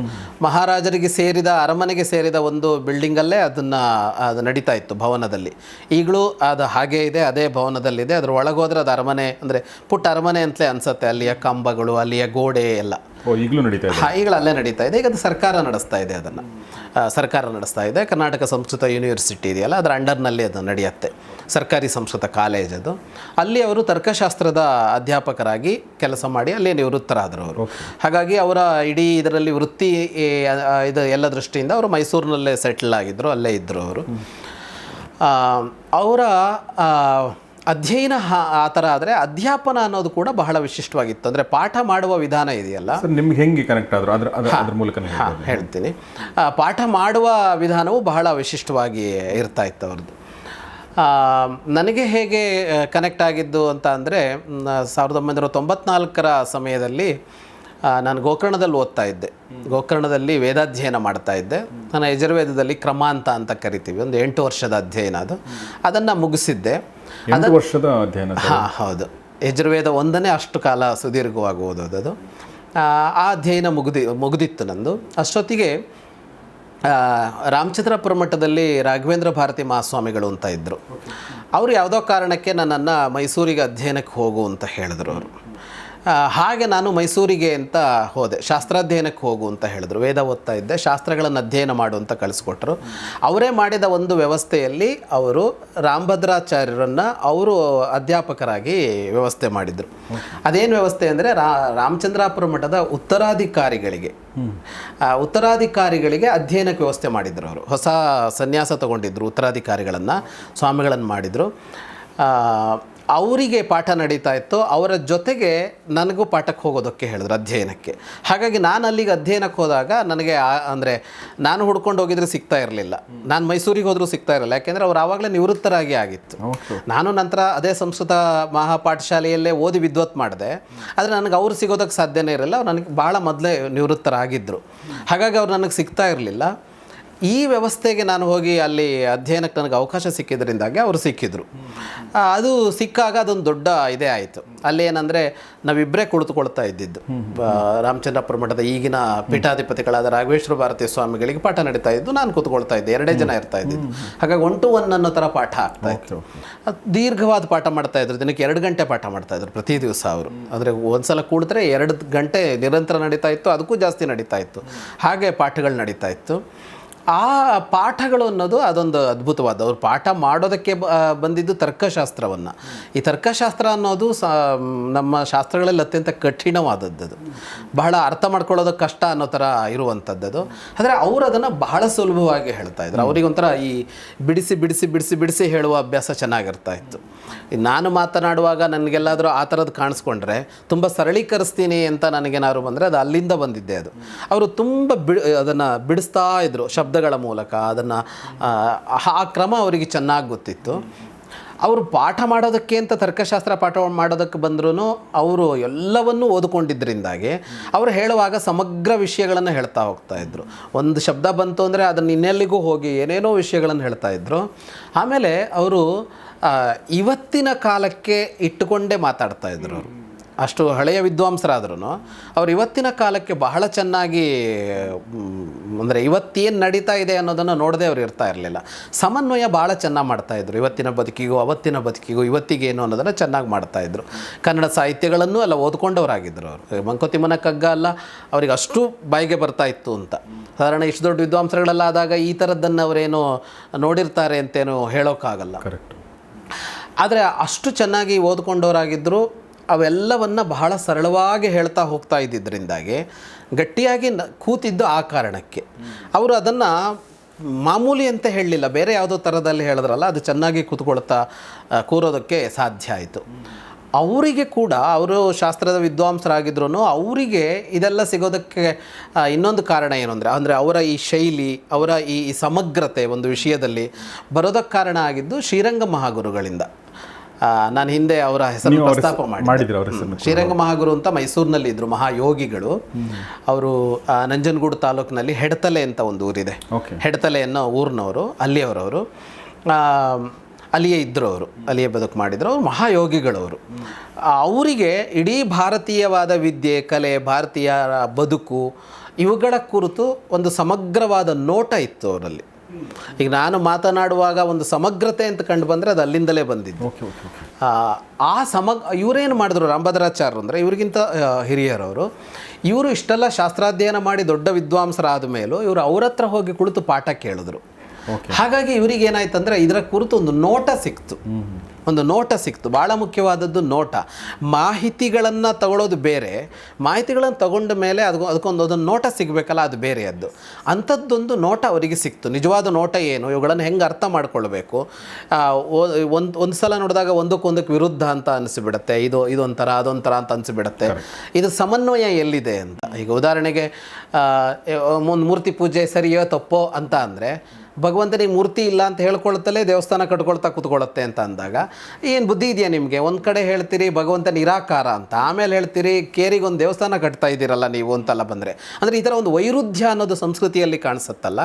ಮಹಾರಾಜರಿಗೆ ಸೇರಿದ ಅರಮನೆಗೆ ಸೇರಿದ ಒಂದು ಬಿಲ್ಡಿಂಗಲ್ಲೇ ಅದನ್ನು ಅದು ನಡೀತಾ ಇತ್ತು ಭವನದಲ್ಲಿ. ಈಗಲೂ ಅದು ಹಾಗೇ ಇದೆ ಅದೇ ಭವನದಲ್ಲಿದೆ. ಅದ್ರ ಒಳಗೋದ್ರೆ ಅದು ಅರಮನೆ ಅಂದರೆ ಪುಟ್ಟ ಅರಮನೆ ಅಂತಲೇ ಅನಿಸುತ್ತೆ. ಅಲ್ಲಿಯ ಕಂಬಗಳು ಅಲ್ಲಿಯ ಗೋಡೆ ಎಲ್ಲ. ಈಗಲೂ ನಡೀತಾ ಇದೆ. ಈಗಲೂ ಅಲ್ಲೇ ನಡೀತಾ ಇದೆ. ಈಗ ಅದು ಸರ್ಕಾರ ನಡೆಸ್ತಾ ಇದೆ ಅದನ್ನು. ಸರ್ಕಾರ ನಡೆಸ್ತಾ ಇದೆ. ಕರ್ನಾಟಕ ಸಂಸ್ಕೃತ ಯೂನಿವರ್ಸಿಟಿ ಇದೆಯಲ್ಲ ಅದರ ಅಂಡರ್ನಲ್ಲಿ ಅದು ನಡೆಯುತ್ತೆ. ಸರ್ಕಾರಿ ಸಂಸ್ಕೃತ ಕಾಲೇಜ್ ಅದು. ಅಲ್ಲಿ ಅವರು ತರ್ಕಶಾಸ್ತ್ರದ ಅಧ್ಯಾಪಕರಾಗಿ ಕೆಲಸ ಮಾಡಿ ಅಲ್ಲಿ ನಿವೃತ್ತರಾದರು ಅವರು. ಹಾಗಾಗಿ ಅವರ ಇಡೀ ಇದರಲ್ಲಿ ವೃತ್ತಿ ಇದು ಎಲ್ಲ ದೃಷ್ಟಿಯಿಂದ ಅವರು ಮೈಸೂರಿನಲ್ಲೇ ಸೆಟ್ಲ್ ಆಗಿದ್ದರು ಅಲ್ಲೇ ಇದ್ದರು ಅವರು. ಅವರ ಅಧ್ಯಯನ ಆ ಥರ ಆದರೆ ಅಧ್ಯಾಪನ ಅನ್ನೋದು ಕೂಡ ಬಹಳ ವಿಶಿಷ್ಟವಾಗಿತ್ತು. ಅಂದರೆ ಪಾಠ ಮಾಡುವ ವಿಧಾನ ಇದೆಯಲ್ಲ. ನಿಮ್ಗೆ ಹೆಂಗೆ ಕನೆಕ್ಟ್ ಆದರು? ಅದರ ಅದ್ರ ಮೂಲಕ ಹೇಳ್ತೀನಿ. ಪಾಠ ಮಾಡುವ ವಿಧಾನವು ಬಹಳ ವಿಶಿಷ್ಟವಾಗಿ ಇರ್ತಾ ಇತ್ತು ಅವ್ರದ್ದು. ನನಗೆ ಹೇಗೆ ಕನೆಕ್ಟ್ ಆಗಿದ್ದು ಅಂತ ಅಂದರೆ ಸಾವಿರದ ಒಂಬೈನೂರ ತೊಂಬತ್ನಾಲ್ಕರ ಸಮಯದಲ್ಲಿ ನಾನು ಗೋಕರ್ಣದಲ್ಲಿ ಓದ್ತಾ ಇದ್ದೆ. ಗೋಕರ್ಣದಲ್ಲಿ ವೇದಾಧ್ಯಯನ ಮಾಡ್ತಾ ಇದ್ದೆ. ನಾನು ಯಜುರ್ವೇದದಲ್ಲಿ ಕ್ರಮಾಂತ ಅಂತ ಕರಿತೀವಿ. ಒಂದು ಎಂಟು ವರ್ಷದ ಅಧ್ಯಯನ ಅದು. ಅದನ್ನು ಮುಗಿಸಿದ್ದೆ. ಅದು ವರ್ಷದ ಅಧ್ಯಯನ. ಹಾಂ ಹೌದು. ಯಜುರ್ವೇದ ಒಂದನೇ ಅಷ್ಟು ಕಾಲ ಸುದೀರ್ಘವಾಗಿ ಅದು. ಆ ಅಧ್ಯಯನ ಮುಗಿದಿ ಮುಗಿದಿತ್ತು ನಂದು. ಅಷ್ಟೊತ್ತಿಗೆ ರಾಮಚಂದ್ರಪುರ ಮಠದಲ್ಲಿ ರಾಘವೇಂದ್ರ ಭಾರತಿ ಮಹಾಸ್ವಾಮಿಗಳು ಅಂತ ಇದ್ದರು ಅವರು ಯಾವುದೋ ಕಾರಣಕ್ಕೆ ನನ್ನನ್ನು ಮೈಸೂರಿಗೆ ಅಧ್ಯಯನಕ್ಕೆ ಹೋಗು ಅಂತ ಹೇಳಿದ್ರು ಅವರು. ಹಾಗೆ ನಾನು ಮೈಸೂರಿಗೆ ಅಂತ ಹೋದೆ. ಶಾಸ್ತ್ರಾಧ್ಯಯನಕ್ಕೆ ಹೋಗು ಅಂತ ಹೇಳಿದ್ರು. ವೇದ ಓದ್ತಾ ಇದ್ದೆ. ಶಾಸ್ತ್ರಗಳನ್ನು ಅಧ್ಯಯನ ಮಾಡು ಅಂತ ಕಳಿಸ್ಕೊಟ್ರು. ಅವರೇ ಮಾಡಿದ ಒಂದು ವ್ಯವಸ್ಥೆಯಲ್ಲಿ ಅವರು ರಾಮಭದ್ರಾಚಾರ್ಯರನ್ನು ಅವರು ಅಧ್ಯಾಪಕರಾಗಿ ವ್ಯವಸ್ಥೆ ಮಾಡಿದರು. ಅದೇನು ವ್ಯವಸ್ಥೆ ಅಂದರೆ ರಾಮಚಂದ್ರಾಪುರ ಮಠದ ಉತ್ತರಾಧಿಕಾರಿಗಳಿಗೆ. ಉತ್ತರಾಧಿಕಾರಿಗಳಿಗೆ ಅಧ್ಯಯನಕ್ಕೆ ವ್ಯವಸ್ಥೆ ಮಾಡಿದ್ರು ಅವರು. ಹೊಸ ಸನ್ಯಾಸ ತಗೊಂಡಿದ್ರು ಉತ್ತರಾಧಿಕಾರಿಗಳನ್ನು, ಸ್ವಾಮಿಗಳನ್ನು ಮಾಡಿದರು. ಅವರಿಗೆ ಪಾಠ ನಡೀತಾ ಇತ್ತು ಅವರ ಜೊತೆಗೆ ನನಗೂ ಪಾಠಕ್ಕೆ ಹೋಗೋದಕ್ಕೆ ಹೇಳಿದ್ರು ಅಧ್ಯಯನಕ್ಕೆ. ಹಾಗಾಗಿ ನಾನು ಅಲ್ಲಿಗೆ ಅಧ್ಯಯನಕ್ಕೆ ಹೋದಾಗ ನನಗೆ ಅಂದರೆ ನಾನು ಹುಡ್ಕೊಂಡು ಹೋಗಿದ್ರೆ ಸಿಗ್ತಾ ಇರಲಿಲ್ಲ. ನಾನು ಮೈಸೂರಿಗೆ ಹೋದರೂ ಸಿಗ್ತಾ ಇರಲಿಲ್ಲ. ಯಾಕೆಂದರೆ ಅವ್ರು ಆವಾಗಲೇ ನಿವೃತ್ತರಾಗಿ ಆಗಿತ್ತು. ನಾನು ನಂತರ ಅದೇ ಸಂಸ್ಕೃತ ಮಹಾಪಾಠಶಾಲೆಯಲ್ಲೇ ಓದಿ ವಿದ್ವತ್ ಮಾಡಿದೆ. ಆದರೆ ನನಗೆ ಅವ್ರು ಸಿಗೋದಕ್ಕೆ ಸಾಧ್ಯನೇ ಇರಲಿಲ್ಲ. ಅವ್ರು ನನಗೆ ಭಾಳ ಮೊದಲೇ ನಿವೃತ್ತರಾಗಿದ್ದರು ಹಾಗಾಗಿ ಅವ್ರು ನನಗೆ ಸಿಗ್ತಾ ಇರಲಿಲ್ಲ. ಈ ವ್ಯವಸ್ಥೆಗೆ ನಾನು ಹೋಗಿ ಅಲ್ಲಿ ಅಧ್ಯಯನಕ್ಕೆ ನನಗೆ ಅವಕಾಶ ಸಿಕ್ಕಿದ್ರಿಂದಾಗಿ ಅವರು ಸಿಕ್ಕಿದ್ರು. ಅದು ಸಿಕ್ಕಾಗ ಅದೊಂದು ದೊಡ್ಡ ಇದೇ ಆಯಿತು. ಅಲ್ಲಿ ಏನಂದರೆ ನಾವಿಬ್ಬರೇ ಕುಳಿತುಕೊಳ್ತಾ ಇದ್ದಿದ್ದು. ರಾಮಚಂದ್ರಪುರ ಮಠದ ಈಗಿನ ಪೀಠಾಧಿಪತಿಗಳಾದ ರಾಘವೇಶ್ವರ ಭಾರತೀಯ ಸ್ವಾಮಿಗಳಿಗೆ ಪಾಠ ನಡೀತಾ ಇದ್ದು ನಾನು ಕೂತ್ಕೊಳ್ತಾ ಇದ್ದೆ. ಎರಡೇ ಜನ ಇರ್ತಾ ಇದ್ದಿದ್ದು. ಹಾಗಾಗಿ ಒನ್ ಟು ಒನ್ ಅನ್ನೋ ಥರ ಪಾಠ ಆಗ್ತಾ ಇತ್ತು. ದೀರ್ಘವಾದ ಪಾಠ ಮಾಡ್ತಾ ಇದ್ರು. ದಿನಕ್ಕೆ ಎರಡು ಗಂಟೆ ಪಾಠ ಮಾಡ್ತಾ ಇದ್ರು ಪ್ರತಿ ದಿವಸ ಅವರು. ಅಂದರೆ ಒಂದ್ಸಲ ಕೂಡಿದ್ರೆ ಎರಡು ಗಂಟೆ ನಿರಂತರ ನಡೀತಾ ಇತ್ತು ಅದಕ್ಕೂ ಜಾಸ್ತಿ ನಡೀತಾ ಇತ್ತು. ಹಾಗೆ ಪಾಠಗಳು ನಡೀತಾ ಇತ್ತು. ಆ ಪಾಠಗಳು ಅನ್ನೋದು ಅದೊಂದು ಅದ್ಭುತವಾದ, ಅವ್ರು ಪಾಠ ಮಾಡೋದಕ್ಕೆ ಬಂದಿದ್ದು ತರ್ಕಶಾಸ್ತ್ರವನ್ನು. ಈ ತರ್ಕಶಾಸ್ತ್ರ ಅನ್ನೋದು ಸ ನಮ್ಮ ಶಾಸ್ತ್ರಗಳಲ್ಲಿ ಅತ್ಯಂತ ಕಠಿಣವಾದದ್ದು. ಬಹಳ ಅರ್ಥ ಮಾಡ್ಕೊಳ್ಳೋದು ಕಷ್ಟ ಅನ್ನೋ ಥರ ಇರುವಂಥದ್ದು ಆದರೆ ಅವರು ಅದನ್ನು ಬಹಳ ಸುಲಭವಾಗಿ ಹೇಳ್ತಾ ಇದ್ರು. ಅವರಿಗೆ ಒಂಥರ ಈ ಬಿಡಿಸಿ ಬಿಡಿಸಿ ಬಿಡಿಸಿ ಬಿಡಿಸಿ ಹೇಳುವ ಅಭ್ಯಾಸ ಚೆನ್ನಾಗಿರ್ತಾ ಇತ್ತು. ನಾನು ಮಾತನಾಡುವಾಗ ನನಗೆಲ್ಲಾದರೂ ಆ ಥರದ್ದು ಕಾಣಿಸ್ಕೊಂಡ್ರೆ ತುಂಬ ಸರಳೀಕರಿಸ್ತೀನಿ ಅಂತ ನನಗೇನಾದ್ರು ಬಂದರೆ ಅದು ಅಲ್ಲಿಂದ ಬಂದಿದ್ದೆ ಅದು. ಅವರು ತುಂಬ ಬಿಡ್, ಅದನ್ನು ಬಿಡಿಸ್ತಾ ಇದ್ರು. ಶಬ್ದಗಳ ಮೂಲಕ ಅದನ್ನು, ಆ ಕ್ರಮ ಅವರಿಗೆ ಚೆನ್ನಾಗಿ ಗೊತ್ತಿತ್ತು. ಅವರು ಪಾಠ ಮಾಡೋದಕ್ಕೆ ಅಂತ ತರ್ಕಶಾಸ್ತ್ರ ಪಾಠ ಮಾಡೋದಕ್ಕೆ ಬಂದರೂ ಅವರು ಎಲ್ಲವನ್ನೂ ಓದ್ಕೊಂಡಿದ್ದರಿಂದಾಗಿ ಅವರು ಹೇಳುವಾಗ ಸಮಗ್ರ ವಿಷಯಗಳನ್ನು ಹೇಳ್ತಾ ಹೋಗ್ತಾ ಇದ್ದರು ಒಂದು ಶಬ್ದ ಬಂತು ಅಂದರೆ ಅದನ್ನು ಇನ್ನೆಲ್ಲಿಗೂ ಹೋಗಿ ಏನೇನೋ ವಿಷಯಗಳನ್ನು ಹೇಳ್ತಾ ಇದ್ದರು ಆಮೇಲೆ ಅವರು ಇವತ್ತಿನ ಕಾಲಕ್ಕೆ ಇಟ್ಟುಕೊಂಡೇ ಮಾತಾಡ್ತಾ ಇದ್ರು ಅವರು. ಅಷ್ಟು ಹಳೆಯ ವಿದ್ವಾಂಸರಾದ್ರೂ ಅವ್ರು ಇವತ್ತಿನ ಕಾಲಕ್ಕೆ ಬಹಳ ಚೆನ್ನಾಗಿ ಅಂದರೆ ಇವತ್ತೇನು ನಡೀತಾ ಇದೆ ಅನ್ನೋದನ್ನು ನೋಡದೆ ಅವ್ರು ಇರ್ತಾ ಇರಲಿಲ್ಲ. ಸಮನ್ವಯ ಭಾಳ ಚೆನ್ನಾಗಿ ಮಾಡ್ತಾಯಿದ್ರು ಇವತ್ತಿನ ಬದುಕಿಗೂ ಅವತ್ತಿನ ಬದುಕಿಗೂ ಇವತ್ತಿಗೇನು ಅನ್ನೋದನ್ನು ಚೆನ್ನಾಗಿ ಮಾಡ್ತಾಯಿದ್ರು ಕನ್ನಡ ಸಾಹಿತ್ಯಗಳನ್ನು ಎಲ್ಲ ಓದ್ಕೊಂಡವರಾಗಿದ್ದರು ಅವರು. ಮಂಕೋತಿಮ್ಮನ ಕಗ್ಗ ಅಲ್ಲ ಅವ್ರಿಗೆ ಅಷ್ಟು ಬಾಯಿಗೆ ಬರ್ತಾ ಇತ್ತು ಅಂತ. ಸಾಧಾರಣ ಇಷ್ಟು ದೊಡ್ಡ ವಿದ್ವಾಂಸರುಗಳೆಲ್ಲ ಆದಾಗ ಈ ಥರದ್ದನ್ನು ಅವರೇನು ನೋಡಿರ್ತಾರೆ ಅಂತೇನು ಹೇಳೋಕ್ಕಾಗಲ್ಲ. ಕರೆಕ್ಟ್. ಆದರೆ ಅಷ್ಟು ಚೆನ್ನಾಗಿ ಓದ್ಕೊಂಡವರಾಗಿದ್ದರು ಅವೆಲ್ಲವನ್ನು ಬಹಳ ಸರಳವಾಗಿ ಹೇಳ್ತಾ ಹೋಗ್ತಾ ಇದ್ದಿದ್ದರಿಂದಾಗಿ ಗಟ್ಟಿಯಾಗಿ ನ ಕೂತಿದ್ದು ಆ ಕಾರಣಕ್ಕೆ. ಅವರು ಅದನ್ನು ಮಾಮೂಲಿ ಅಂತ ಹೇಳಲಿಲ್ಲ. ಬೇರೆ ಯಾವುದೋ ಥರದಲ್ಲಿ ಹೇಳಿದ್ರಲ್ಲ, ಅದು ಚೆನ್ನಾಗಿ ಕೂತ್ಕೊಳ್ತಾ ಕೂರೋದಕ್ಕೆ ಸಾಧ್ಯ ಆಯಿತು. ಅವರಿಗೆ ಕೂಡ, ಅವರು ಶಾಸ್ತ್ರದ ವಿದ್ವಾಂಸರಾಗಿದ್ರು ಅವರಿಗೆ ಇದೆಲ್ಲ ಸಿಗೋದಕ್ಕೆ ಇನ್ನೊಂದು ಕಾರಣ ಏನು ಅಂದರೆ ಅಂದರೆ ಅವರ ಈ ಶೈಲಿ, ಅವರ ಈ ಸಮಗ್ರತೆ ಒಂದು ವಿಷಯದಲ್ಲಿ ಬರೋದಕ್ಕೆ ಕಾರಣ ಆಗಿದ್ದು ಶ್ರೀರಂಗ ಮಹಾಗುರುಗಳಿಂದ. ನಾನು ಹಿಂದೆ ಅವರ ಹೆಸರು ಪ್ರಸ್ತಾಪ ಮಾಡಿದ್ರು ಅವ್ರ ಶ್ರೀರಂಗ ಮಹಾಗುರು ಅಂತ ಮೈಸೂರಿನಲ್ಲಿ ಇದ್ರು ಮಹಾಯೋಗಿಗಳು. ಅವರು ನಂಜನಗೂಡು ತಾಲೂಕಿನಲ್ಲಿ ಹೆಡತಲೆ ಅಂತ ಒಂದು ಊರಿದೆ. ಹೆಡತಲೆ ಅನ್ನೋ ಊರಿನವರು ಅಲ್ಲಿಯವರವರು. ಅಲ್ಲಿಯೇ ಇದ್ದರು ಅವರು ಅಲ್ಲಿಯೇ ಬದುಕು ಮಾಡಿದ್ರು. ಅವರು ಮಹಾಯೋಗಿಗಳವರು. ಅವರಿಗೆ ಇಡೀ ಭಾರತೀಯವಾದ ವಿದ್ಯೆ ಕಲೆ ಭಾರತೀಯ ಬದುಕು ಇವುಗಳ ಕುರಿತು ಒಂದು ಸಮಗ್ರವಾದ ನೋಟ ಇತ್ತು ಅವರಲ್ಲಿ. ಈಗ ನಾನು ಮಾತನಾಡುವಾಗ ಒಂದು ಸಮಗ್ರತೆ ಅಂತ ಕಂಡು ಬಂದರೆ ಅದು ಅಲ್ಲಿಂದಲೇ ಬಂದಿದ್ದು. ಆ, ಸಮಗ್ ಇವರೇನು ಮಾಡಿದ್ರು ರಾಮಭದ್ರಾಚಾರ್ಯರು ಅಂದರೆ ಇವ್ರಿಗಿಂತ ಹಿರಿಯರವರು. ಇವರು ಇಷ್ಟೆಲ್ಲ ಶಾಸ್ತ್ರಾಧ್ಯಯನ ಮಾಡಿ ದೊಡ್ಡ ವಿದ್ವಾಂಸರಾದ ಮೇಲೂ ಇವರು ಅವ್ರ ಹತ್ರ ಹೋಗಿ ಕುಳಿತು ಪಾಠ ಕೇಳಿದ್ರು. ಹಾಗಾಗಿ ಇವರಿಗೆ ಏನಾಯ್ತಂದ್ರೆ ಇದರ ಕುರಿತು ಒಂದು ನೋಟ ಸಿಕ್ತು. ಒಂದು ನೋಟ ಸಿಕ್ತು. ಭಾಳ ಮುಖ್ಯವಾದದ್ದು ನೋಟ. ಮಾಹಿತಿಗಳನ್ನು ತಗೊಳ್ಳೋದು ಬೇರೆ. ಮಾಹಿತಿಗಳನ್ನು ತಗೊಂಡ ಮೇಲೆ ಅದು ಅದಕ್ಕೊಂದು ಅದೊಂದು ನೋಟ ಸಿಗಬೇಕಲ್ಲ ಅದು ಬೇರೆಯದ್ದು. ಅಂಥದ್ದೊಂದು ನೋಟ ಅವರಿಗೆ ಸಿಕ್ತು. ನಿಜವಾದ ನೋಟ ಏನು? ಇವುಗಳನ್ನು ಹೆಂಗೆ ಅರ್ಥ ಮಾಡ್ಕೊಳ್ಬೇಕು? ಒಂದು ಒಂದು ಸಲ ನೋಡಿದಾಗ ಒಂದಕ್ಕೊಂದಕ್ಕೆ ವಿರುದ್ಧ ಅಂತ ಅನಿಸಿಬಿಡುತ್ತೆ. ಇದು ಇದೊಂಥರ ಅದೊಂಥರ ಅಂತ ಅನಿಸಿಬಿಡುತ್ತೆ. ಇದು ಸಮನ್ವಯ ಎಲ್ಲಿದೆ ಅಂತ. ಈಗ ಉದಾಹರಣೆಗೆ ಒಂದು ಮೂರ್ತಿ ಪೂಜೆ ಸರಿಯೋ ತಪ್ಪೋ ಅಂತ ಅಂದರೆ ಭಗವಂತನಿಗೆ ಮೂರ್ತಿ ಇಲ್ಲ ಅಂತ ಹೇಳ್ಕೊಳ್ತಲೇ ದೇವಸ್ಥಾನ ಕಟ್ಕೊಳ್ತಾ ಕೂತ್ಕೊಳ್ಳುತ್ತೆ ಅಂತ ಅಂದಾಗ, ಏನು ಬುದ್ಧಿ ಇದೆಯಾ ನಿಮಗೆ? ಒಂದು ಕಡೆ ಹೇಳ್ತೀರಿ ಭಗವಂತ ನಿರಾಕಾರ ಅಂತ, ಆಮೇಲೆ ಹೇಳ್ತೀರಿ ಕೇರಿಗೆ ಒಂದು ದೇವಸ್ಥಾನ ಕಟ್ತಾ ಇದ್ದೀರಲ್ಲ ನೀವು ಅಂತೆಲ್ಲ ಬಂದರೆ. ಅಂದರೆ ಈ ಥರ ಒಂದು ವೈರುಧ್ಯ ಅನ್ನೋದು ಸಂಸ್ಕೃತಿಯಲ್ಲಿ ಕಾಣಿಸುತ್ತಲ್ಲ.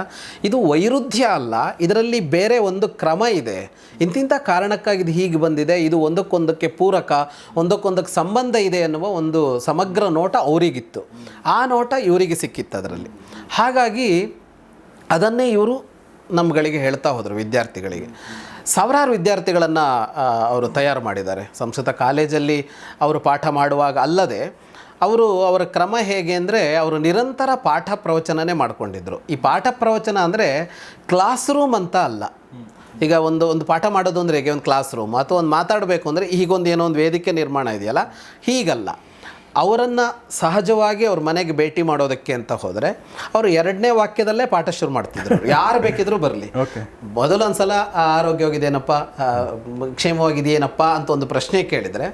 ಇದು ವೈರುಧ್ಯ ಅಲ್ಲ, ಇದರಲ್ಲಿ ಬೇರೆ ಒಂದು ಕ್ರಮ ಇದೆ. ಇಂತಿಂಥ ಕಾರಣಕ್ಕಾಗಿ ಇದು ಹೀಗೆ ಬಂದಿದೆ, ಇದು ಒಂದಕ್ಕೊಂದಕ್ಕೆ ಪೂರಕ, ಒಂದಕ್ಕೊಂದಕ್ಕೆ ಸಂಬಂಧ ಇದೆ ಅನ್ನುವ ಒಂದು ಸಮಗ್ರ ನೋಟ ಅವರಿಗಿತ್ತು. ಆ ನೋಟ ಇವರಿಗೆ ಸಿಕ್ಕಿತ್ತು ಅದರಲ್ಲಿ. ಹಾಗಾಗಿ ಅದನ್ನೇ ಇವರು ನಮ್ಗಳಿಗೆ ಹೇಳ್ತಾ ಹೋದರು ವಿದ್ಯಾರ್ಥಿಗಳಿಗೆ. ಸಾವಿರಾರು ವಿದ್ಯಾರ್ಥಿಗಳನ್ನು ಅವರು ತಯಾರು ಮಾಡಿದ್ದಾರೆ. ಸಂಸ್ಕೃತ ಕಾಲೇಜಲ್ಲಿ ಅವರು ಪಾಠ ಮಾಡುವಾಗ ಅಲ್ಲದೆ, ಅವರು ಅವರ ಕ್ರಮ ಹೇಗೆ ಅಂದರೆ ಅವರು ನಿರಂತರ ಪಾಠ ಪ್ರವಚನನೇ ಮಾಡಿಕೊಂಡಿದ್ದರು ಈ ಪಾಠ ಪ್ರವಚನ ಅಂದರೆ ಕ್ಲಾಸ್ ರೂಮ್ ಅಂತ ಅಲ್ಲ. ಈಗ ಒಂದು ಒಂದು ಪಾಠ ಮಾಡೋದು ಅಂದರೆ ಹೇಗೆ? ಒಂದು ಕ್ಲಾಸ್ ರೂಮ್ ಅಥವಾ ಒಂದು ಮಾತಾಡಬೇಕು ಅಂದರೆ ಹೀಗೊಂದು ಏನೋ ಒಂದು ವೇದಿಕೆ ನಿರ್ಮಾಣ ಇದೆಯಲ್ಲ? ಹೀಗಲ್ಲ. ಅವರನ್ನು ಸಹಜವಾಗಿ ಅವ್ರ ಮನೆಗೆ ಭೇಟಿ ಮಾಡೋದಕ್ಕೆ ಅಂತ ಹೋದರೆ ಅವರು ಎರಡನೇ ವಾಕ್ಯದಲ್ಲೇ ಪಾಠ ಶುರು ಮಾಡ್ತಿದ್ರು. [laughs] ಯಾರು ಬೇಕಿದ್ರೂ ಬರಲಿ. ಓಕೆ ಮೊದಲು ಆರೋಗ್ಯವಾಗಿದೆ ಆರೋಗ್ಯವಾಗಿದೆಯೇನಪ್ಪ ಕ್ಷೇಮವಾಗಿದೆಯೇನಪ್ಪ ಅಂತ ಒಂದು ಪ್ರಶ್ನೆ ಕೇಳಿದರೆ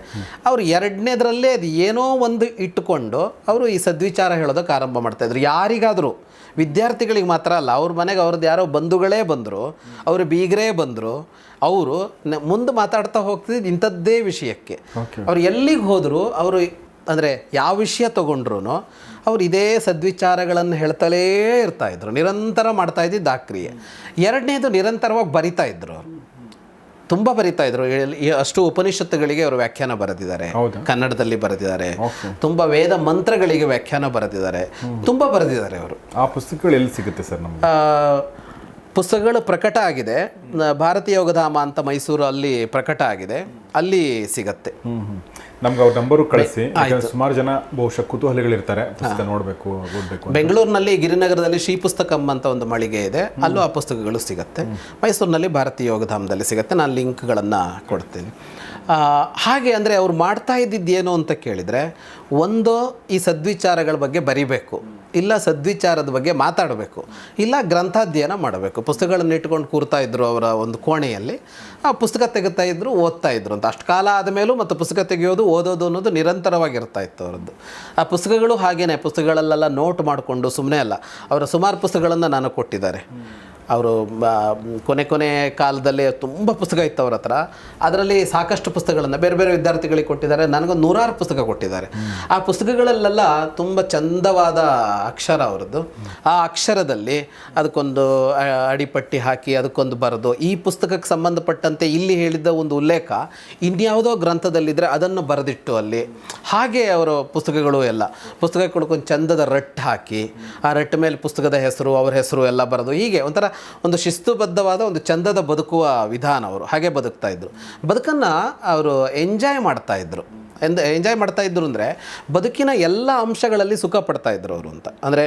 ಅವರು ಎರಡನೇದರಲ್ಲೇ ಅದು ಏನೋ ಒಂದು ಇಟ್ಟುಕೊಂಡು ಅವರು ಈ ಸದ್ವಿಚಾರ ಹೇಳೋದಕ್ಕೆ ಆರಂಭ ಮಾಡ್ತಾಯಿದ್ರು ಯಾರಿಗಾದರೂ ವಿದ್ಯಾರ್ಥಿಗಳಿಗೆ ಮಾತ್ರ ಅಲ್ಲ ಅವ್ರ ಮನೆಗೆ ಅವ್ರದ್ದು ಯಾರೋ ಬಂಧುಗಳೇ ಬಂದರು ಅವರು ಬೀಗರೇ ಬಂದರು ಅವರು ಮುಂದೆ ಮಾತಾಡ್ತಾ ಹೋಗ್ತಿದ್ದು ಇಂಥದ್ದೇ ವಿಷಯಕ್ಕೆ. ಅವ್ರು ಎಲ್ಲಿಗೆ ಹೋದರೂ ಅವರು ಅಂದರೆ ಯಾವ ವಿಷಯ ತೊಗೊಂಡ್ರು ಅವ್ರು ಇದೇ ಸದ್ವಿಚಾರಗಳನ್ನು ಹೇಳ್ತಲೇ ಇರ್ತಾ ಇದ್ರು. ನಿರಂತರ ಮಾಡ್ತಾ ಇದ್ದಿದ್ದು ಆ ಕ್ರಿಯೆ. ಎರಡನೇದು ನಿರಂತರವಾಗಿ ಬರಿತಾ ಇದ್ರು ಅವ್ರು. ತುಂಬ ಬರಿತಾ ಇದ್ರು. ಅಷ್ಟು ಉಪನಿಷತ್ತುಗಳಿಗೆ ಅವರು ವ್ಯಾಖ್ಯಾನ ಬರೆದಿದ್ದಾರೆ. ಕನ್ನಡದಲ್ಲಿ ಬರೆದಿದ್ದಾರೆ. ತುಂಬ ವೇದ ಮಂತ್ರಗಳಿಗೆ ವ್ಯಾಖ್ಯಾನ ಬರೆದಿದ್ದಾರೆ. ತುಂಬ ಬರೆದಿದ್ದಾರೆ ಅವರು. ಆ ಪುಸ್ತಕಗಳು ಎಲ್ಲಿ ಸಿಗುತ್ತೆ ಸರ್ ನಮಗೆ? ಆ, ಪುಸ್ತಕಗಳು ಪ್ರಕಟ ಆಗಿದೆ. ಭಾರತೀಯ ಯೋಗಧಾಮ ಅಂತ ಮೈಸೂರು ಅಲ್ಲಿ ಪ್ರಕಟ ಆಗಿದೆ. ಅಲ್ಲಿ ಸಿಗತ್ತೆ. ನಮ್ಗೆ ಅವ್ರ ನಂಬರು ಕಳಿಸಿ. ಸುಮಾರು ಜನ ಬಹುಶಃ ಕುತೂಹಲಿಗಳಿರ್ತಾರೆ. ಪುಸ್ತಕ ನೋಡಬೇಕು ಓದಬೇಕು ಬೆಂಗಳೂರಿನಲ್ಲಿ ಗಿರಿನಗರದಲ್ಲಿ ಶ್ರೀ ಪುಸ್ತಕಂ ಅಂತ ಒಂದು ಮಳಿಗೆ ಇದೆ. ಅಲ್ಲೂ ಆ ಪುಸ್ತಕಗಳು ಸಿಗುತ್ತೆ. ಮೈಸೂರಿನಲ್ಲಿ ಭಾರತೀಯ ಯೋಗಧಾಮದಲ್ಲಿ ಸಿಗುತ್ತೆ. ನಾನು ಲಿಂಕ್ಗಳನ್ನು ಕೊಡ್ತೀನಿ. ಹಾಗೆ ಅಂದರೆ ಅವ್ರು ಮಾಡ್ತಾ ಇದ್ದಿದ್ದೇನು ಏನು ಅಂತ ಕೇಳಿದರೆ ಒಂದು ಈ ಸದ್ವಿಚಾರಗಳ ಬಗ್ಗೆ ಬರಿಬೇಕು. ಇಲ್ಲ ಸದ್ವಿಚಾರದ ಬಗ್ಗೆ ಮಾತಾಡಬೇಕು, ಇಲ್ಲ ಗ್ರಂಥಾಧ್ಯಯನ ಮಾಡಬೇಕು. ಪುಸ್ತಕಗಳನ್ನು ಇಟ್ಕೊಂಡು ಕೂರ್ತಾ ಇದ್ದರು ಅವರ ಒಂದು ಕೋಣೆಯಲ್ಲಿ, ಆ ಪುಸ್ತಕ ತೆಗಿತಾ ಇದ್ರು, ಓದ್ತಾ ಇದ್ರು ಅಂತ. ಅಷ್ಟು ಕಾಲ ಆದಮೇಲೂ ಮತ್ತು ಪುಸ್ತಕ ತೆಗೆಯೋದು, ಓದೋದು ಅನ್ನೋದು ನಿರಂತರವಾಗಿರ್ತಾ ಇತ್ತು ಅವರದ್ದು. ಆ ಪುಸ್ತಕಗಳು ಹಾಗೇನೆ, ಪುಸ್ತಕಗಳಲ್ಲೆಲ್ಲ ನೋಟ್ ಮಾಡಿಕೊಂಡು ಸುಮ್ಮನೆ ಅಲ್ಲ, ಅವರ ಸುಮಾರು ಪುಸ್ತಕಗಳನ್ನು ನಾನು ಕೊಟ್ಟಿದ್ದಾರೆ. ಅವರು ಕೊನೆ ಕೊನೆ ಕಾಲದಲ್ಲಿ ತುಂಬ ಪುಸ್ತಕ ಇತ್ತು ಅವ್ರ ಹತ್ರ. ಅದರಲ್ಲಿ ಸಾಕಷ್ಟು ಪುಸ್ತಕಗಳನ್ನು ಬೇರೆ ಬೇರೆ ವಿದ್ಯಾರ್ಥಿಗಳಿಗೆ ಕೊಟ್ಟಿದ್ದಾರೆ. ನನಗೊಂದು ನೂರಾರು ಪುಸ್ತಕ ಕೊಟ್ಟಿದ್ದಾರೆ. ಆ ಪುಸ್ತಕಗಳಲ್ಲೆಲ್ಲ ತುಂಬ ಚಂದವಾದ ಅಕ್ಷರ ಅವರದ್ದು. ಆ ಅಕ್ಷರದಲ್ಲಿ ಅದಕ್ಕೊಂದು ಅಡಿಪಟ್ಟಿ ಹಾಕಿ ಅದಕ್ಕೊಂದು ಬರೆದು, ಈ ಪುಸ್ತಕಕ್ಕೆ ಸಂಬಂಧಪಟ್ಟಂತೆ ಇಲ್ಲಿ ಹೇಳಿದ ಒಂದು ಉಲ್ಲೇಖ ಇನ್ಯಾವುದೋ ಗ್ರಂಥದಲ್ಲಿದ್ದರೆ ಅದನ್ನು ಬರೆದಿಟ್ಟು ಅಲ್ಲಿ. ಹಾಗೆ ಅವರ ಪುಸ್ತಕಗಳು ಎಲ್ಲ. ಪುಸ್ತಕ ಕೊಡ್ಕೊಂಡು ಚಂದದ ರಟ್ಟು ಹಾಕಿ, ಆ ರಟ್ಟು ಮೇಲೆ ಪುಸ್ತಕದ ಹೆಸರು, ಅವ್ರ ಹೆಸರು ಎಲ್ಲ ಬರೆದು, ಹೀಗೆ ಒಂಥರ ಒಂದು ಶಿಸ್ತುಬದ್ಧವಾದ ಒಂದು ಚಂದದ ಬದುಕುವ ವಿಧಾನ ಅವರು. ಹಾಗೆ ಬದುಕ್ತಾ ಇದ್ದರು ಬದುಕನ್ನು ಅವರು ಎಂಜಾಯ್ ಮಾಡ್ತಾ ಇದ್ದರು ಎಂದು ಎಂಜಾಯ್ ಮಾಡ್ತಾ ಇದ್ದರು ಅಂದರೆ ಬದುಕಿನ ಎಲ್ಲ ಅಂಶಗಳಲ್ಲಿ ಸುಖ ಪಡ್ತಾ ಇದ್ರು ಅವರು ಅಂತ. ಅಂದರೆ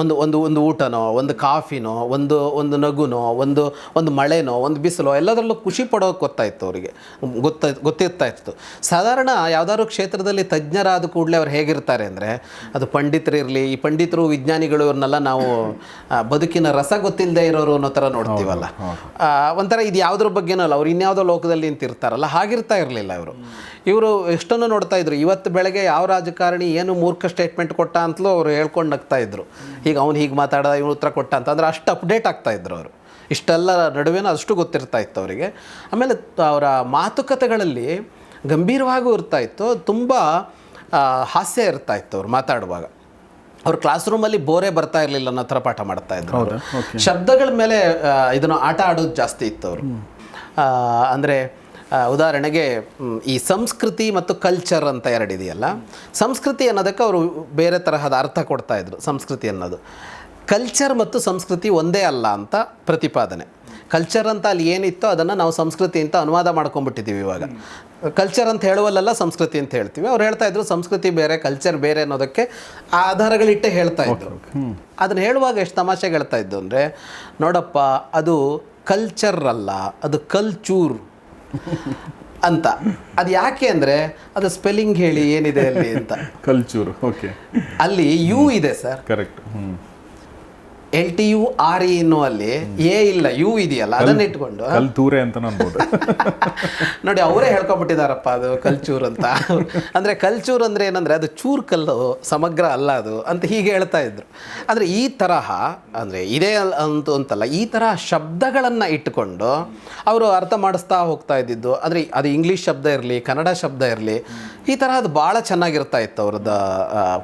ಒಂದು ಒಂದು ಒಂದು ಊಟನೋ ಒಂದು ಕಾಫಿನೋ ಒಂದು ಒಂದು ನಗುನೋ ಒಂದು ಒಂದು ಮಳೆನೋ ಒಂದು ಬಿಸಿಲೋ ಎಲ್ಲದರಲ್ಲೂ ಖುಷಿ ಪಡೋಕೆ ಗೊತ್ತಾಯಿತು ಅವರಿಗೆ. ಗೊತ್ತ ಗೊತ್ತಿರ್ತಾ ಇತ್ತು. ಸಾಧಾರಣ ಯಾವುದಾದ್ರು ಕ್ಷೇತ್ರದಲ್ಲಿ ತಜ್ಞರಾದ ಕೂಡಲೇ ಅವ್ರು ಹೇಗಿರ್ತಾರೆ ಅಂದರೆ ಅದು ಪಂಡಿತರಿರಲಿ ಈ ಪಂಡಿತರು ವಿಜ್ಞಾನಿಗಳು ಇವ್ರನ್ನೆಲ್ಲ ನಾವು ಬದುಕಿನ ರಸ ಗೊತ್ತಿಲ್ಲದೆ ಇರೋರು ಅನ್ನೋ ಥರ ನೋಡ್ತೀವಲ್ಲ. ಒಂಥರ ಇದು ಯಾವುದ್ರ ಬಗ್ಗೆನೂ ಅಲ್ಲ ಅವ್ರು ಇನ್ಯಾವುದೋ ಲೋಕದಲ್ಲಿ ನಿಂತಿರ್ತಾರಲ್ಲ ಹಾಗಿರ್ತಾ ಇರಲಿಲ್ಲ ಇವರು. ಇವರು ಎಷ್ಟನ್ನು ನೋಡ್ತಾ ಇದ್ರು. ಇವತ್ತು ಬೆಳಗ್ಗೆ ಯಾವ ರಾಜಕಾರಣಿ ಏನು ಮೂರ್ಖ ಸ್ಟೇಟ್ಮೆಂಟ್ ಕೊಟ್ಟ ಅಂತಲೂ ಅವರು ಹೇಳ್ಕೊಂಡು ನಗ್ತಾ ಇದ್ರು. ಈಗ ಅವ್ನು ಹೀಗೆ ಮಾತಾಡ್ದ ಇವನು ಉತ್ತರ ಕೊಟ್ಟ ಅಂತಂದ್ರೆ ಅಷ್ಟು ಅಪ್ಡೇಟ್ ಆಗ್ತಾ ಇದ್ರು ಅವರು. ಇಷ್ಟೆಲ್ಲ ನಡುವೆನೂ ಅಷ್ಟು ಗೊತ್ತಿರ್ತಾ ಇತ್ತು ಅವರಿಗೆ. ಆಮೇಲೆ ಅವರ ಮಾತುಕತೆಗಳಲ್ಲಿ ಗಂಭೀರವಾಗೂ ಇರ್ತಾ ಇತ್ತು ತುಂಬ ಹಾಸ್ಯ ಇರ್ತಾ ಇತ್ತು ಅವ್ರು ಮಾತಾಡುವಾಗ. ಅವ್ರು ಕ್ಲಾಸ್ ರೂಮಲ್ಲಿ ಬೋರೆ ಬರ್ತಾ ಇರಲಿಲ್ಲ ಅನ್ನೋ ಥರ ಪಾಠ ಮಾಡ್ತಾ ಇದ್ರು ಅವ್ರು. ಶಬ್ದಗಳ ಮೇಲೆ ಇದನ್ನು ಆಟ ಆಡೋದು ಜಾಸ್ತಿ ಇತ್ತು ಅವರು. ಅಂದರೆ ಉದಾಹರಣೆಗೆ ಈ ಸಂಸ್ಕೃತಿ ಮತ್ತು ಕಲ್ಚರ್ ಅಂತ ಎರಡಿದೆಯಲ್ಲ ಸಂಸ್ಕೃತಿ ಅನ್ನೋದಕ್ಕೆ ಅವರು ಬೇರೆ ತರಹದ ಅರ್ಥ ಕೊಡ್ತಾ ಇದ್ರು ಸಂಸ್ಕೃತಿ ಅನ್ನೋದು. ಕಲ್ಚರ್ ಮತ್ತು ಸಂಸ್ಕೃತಿ ಒಂದೇ ಅಲ್ಲ ಅಂತ ಪ್ರತಿಪಾದನೆ. ಕಲ್ಚರ್ ಅಂತ ಅಲ್ಲಿ ಏನಿತ್ತೋ ಅದನ್ನು ನಾವು ಸಂಸ್ಕೃತಿ ಅಂತ ಅನುವಾದ ಮಾಡ್ಕೊಂಡ್ಬಿಟ್ಟಿದ್ದೀವಿ ಇವಾಗ. ಕಲ್ಚರ್ ಅಂತ ಹೇಳುವಲ್ಲೆಲ್ಲ ಸಂಸ್ಕೃತಿ ಅಂತ ಹೇಳ್ತೀವಿ. ಅವ್ರು ಹೇಳ್ತಾ ಇದ್ರು ಸಂಸ್ಕೃತಿ ಬೇರೆ ಕಲ್ಚರ್ ಬೇರೆ ಅನ್ನೋದಕ್ಕೆ ಆಧಾರಗಳಿಟ್ಟೆ ಹೇಳ್ತಾ ಇದ್ರು. ಅದನ್ನು ಹೇಳುವಾಗ ಎಷ್ಟು ತಮಾಷೆಗೆ ಹೇಳ್ತಾ ಇದ್ದು ಅಂದರೆ ನೋಡಪ್ಪ ಅದು ಕಲ್ಚರ್ ಅಲ್ಲ ಅದು ಕಲ್ಚೂರ್ ಅಂತ. ಅದು ಯಾಕೆ ಅಂದರೆ ಅದು ಸ್ಪೆಲ್ಲಿಂಗ್ ಹೇಳಿ ಏನಿದೆ ಅಲ್ಲಿ ಅಂತ. ಕಲ್ಚೂರು ಓಕೆ ಅಲ್ಲಿ ಯು ಇದೆ sir. Correct L T U R E ಅನ್ನೋ ಅಲ್ಲಿ ಎ ಇಲ್ಲ ಯು ಇದೆಯಲ್ಲ ಅದನ್ನ ಇಟ್ಕೊಂಡು. ಕಲ್ತೂರೆ ಅಂತ ಅನ್ಬೋದು. [laughs] ನೋಡಿ ಅವರೇ ಹೇಳ್ಕೊಂಡ್ಬಿಟ್ಟಿದಾರಪ್ಪ ಅದು ಕಲ್ಚೂರ್ ಅಂತ. ಅಂದರೆ ಕಲ್ಚೂರ್ ಅಂದ್ರೆ ಏನಂದರೆ ಅದು ಚೂರ್ ಕಲ್ಲು ಸಮಗ್ರ ಅಲ್ಲ ಅದು ಅಂತ ಹೀಗೆ ಹೇಳ್ತಾ ಇದ್ರು. ಅಂದರೆ ಈ ತರಹ ಅಂದರೆ ಇದೇ ಅಂತ ಅಂತಲ್ಲ ಈ ತರಹ ಶಬ್ದಗಳನ್ನು ಇಟ್ಟುಕೊಂಡು ಅವರು ಅರ್ಥ ಮಾಡಿಸ್ತಾ ಹೋಗ್ತಾ ಇದ್ದಿದ್ದು. ಅಂದರೆ ಅದು ಇಂಗ್ಲಿಷ್ ಶಬ್ದ ಇರಲಿ ಕನ್ನಡ ಶಬ್ದ ಇರಲಿ ಈ ತರಹ ಅದು ಭಾಳ ಚೆನ್ನಾಗಿರ್ತಾ ಇತ್ತು ಅವ್ರದ್ದು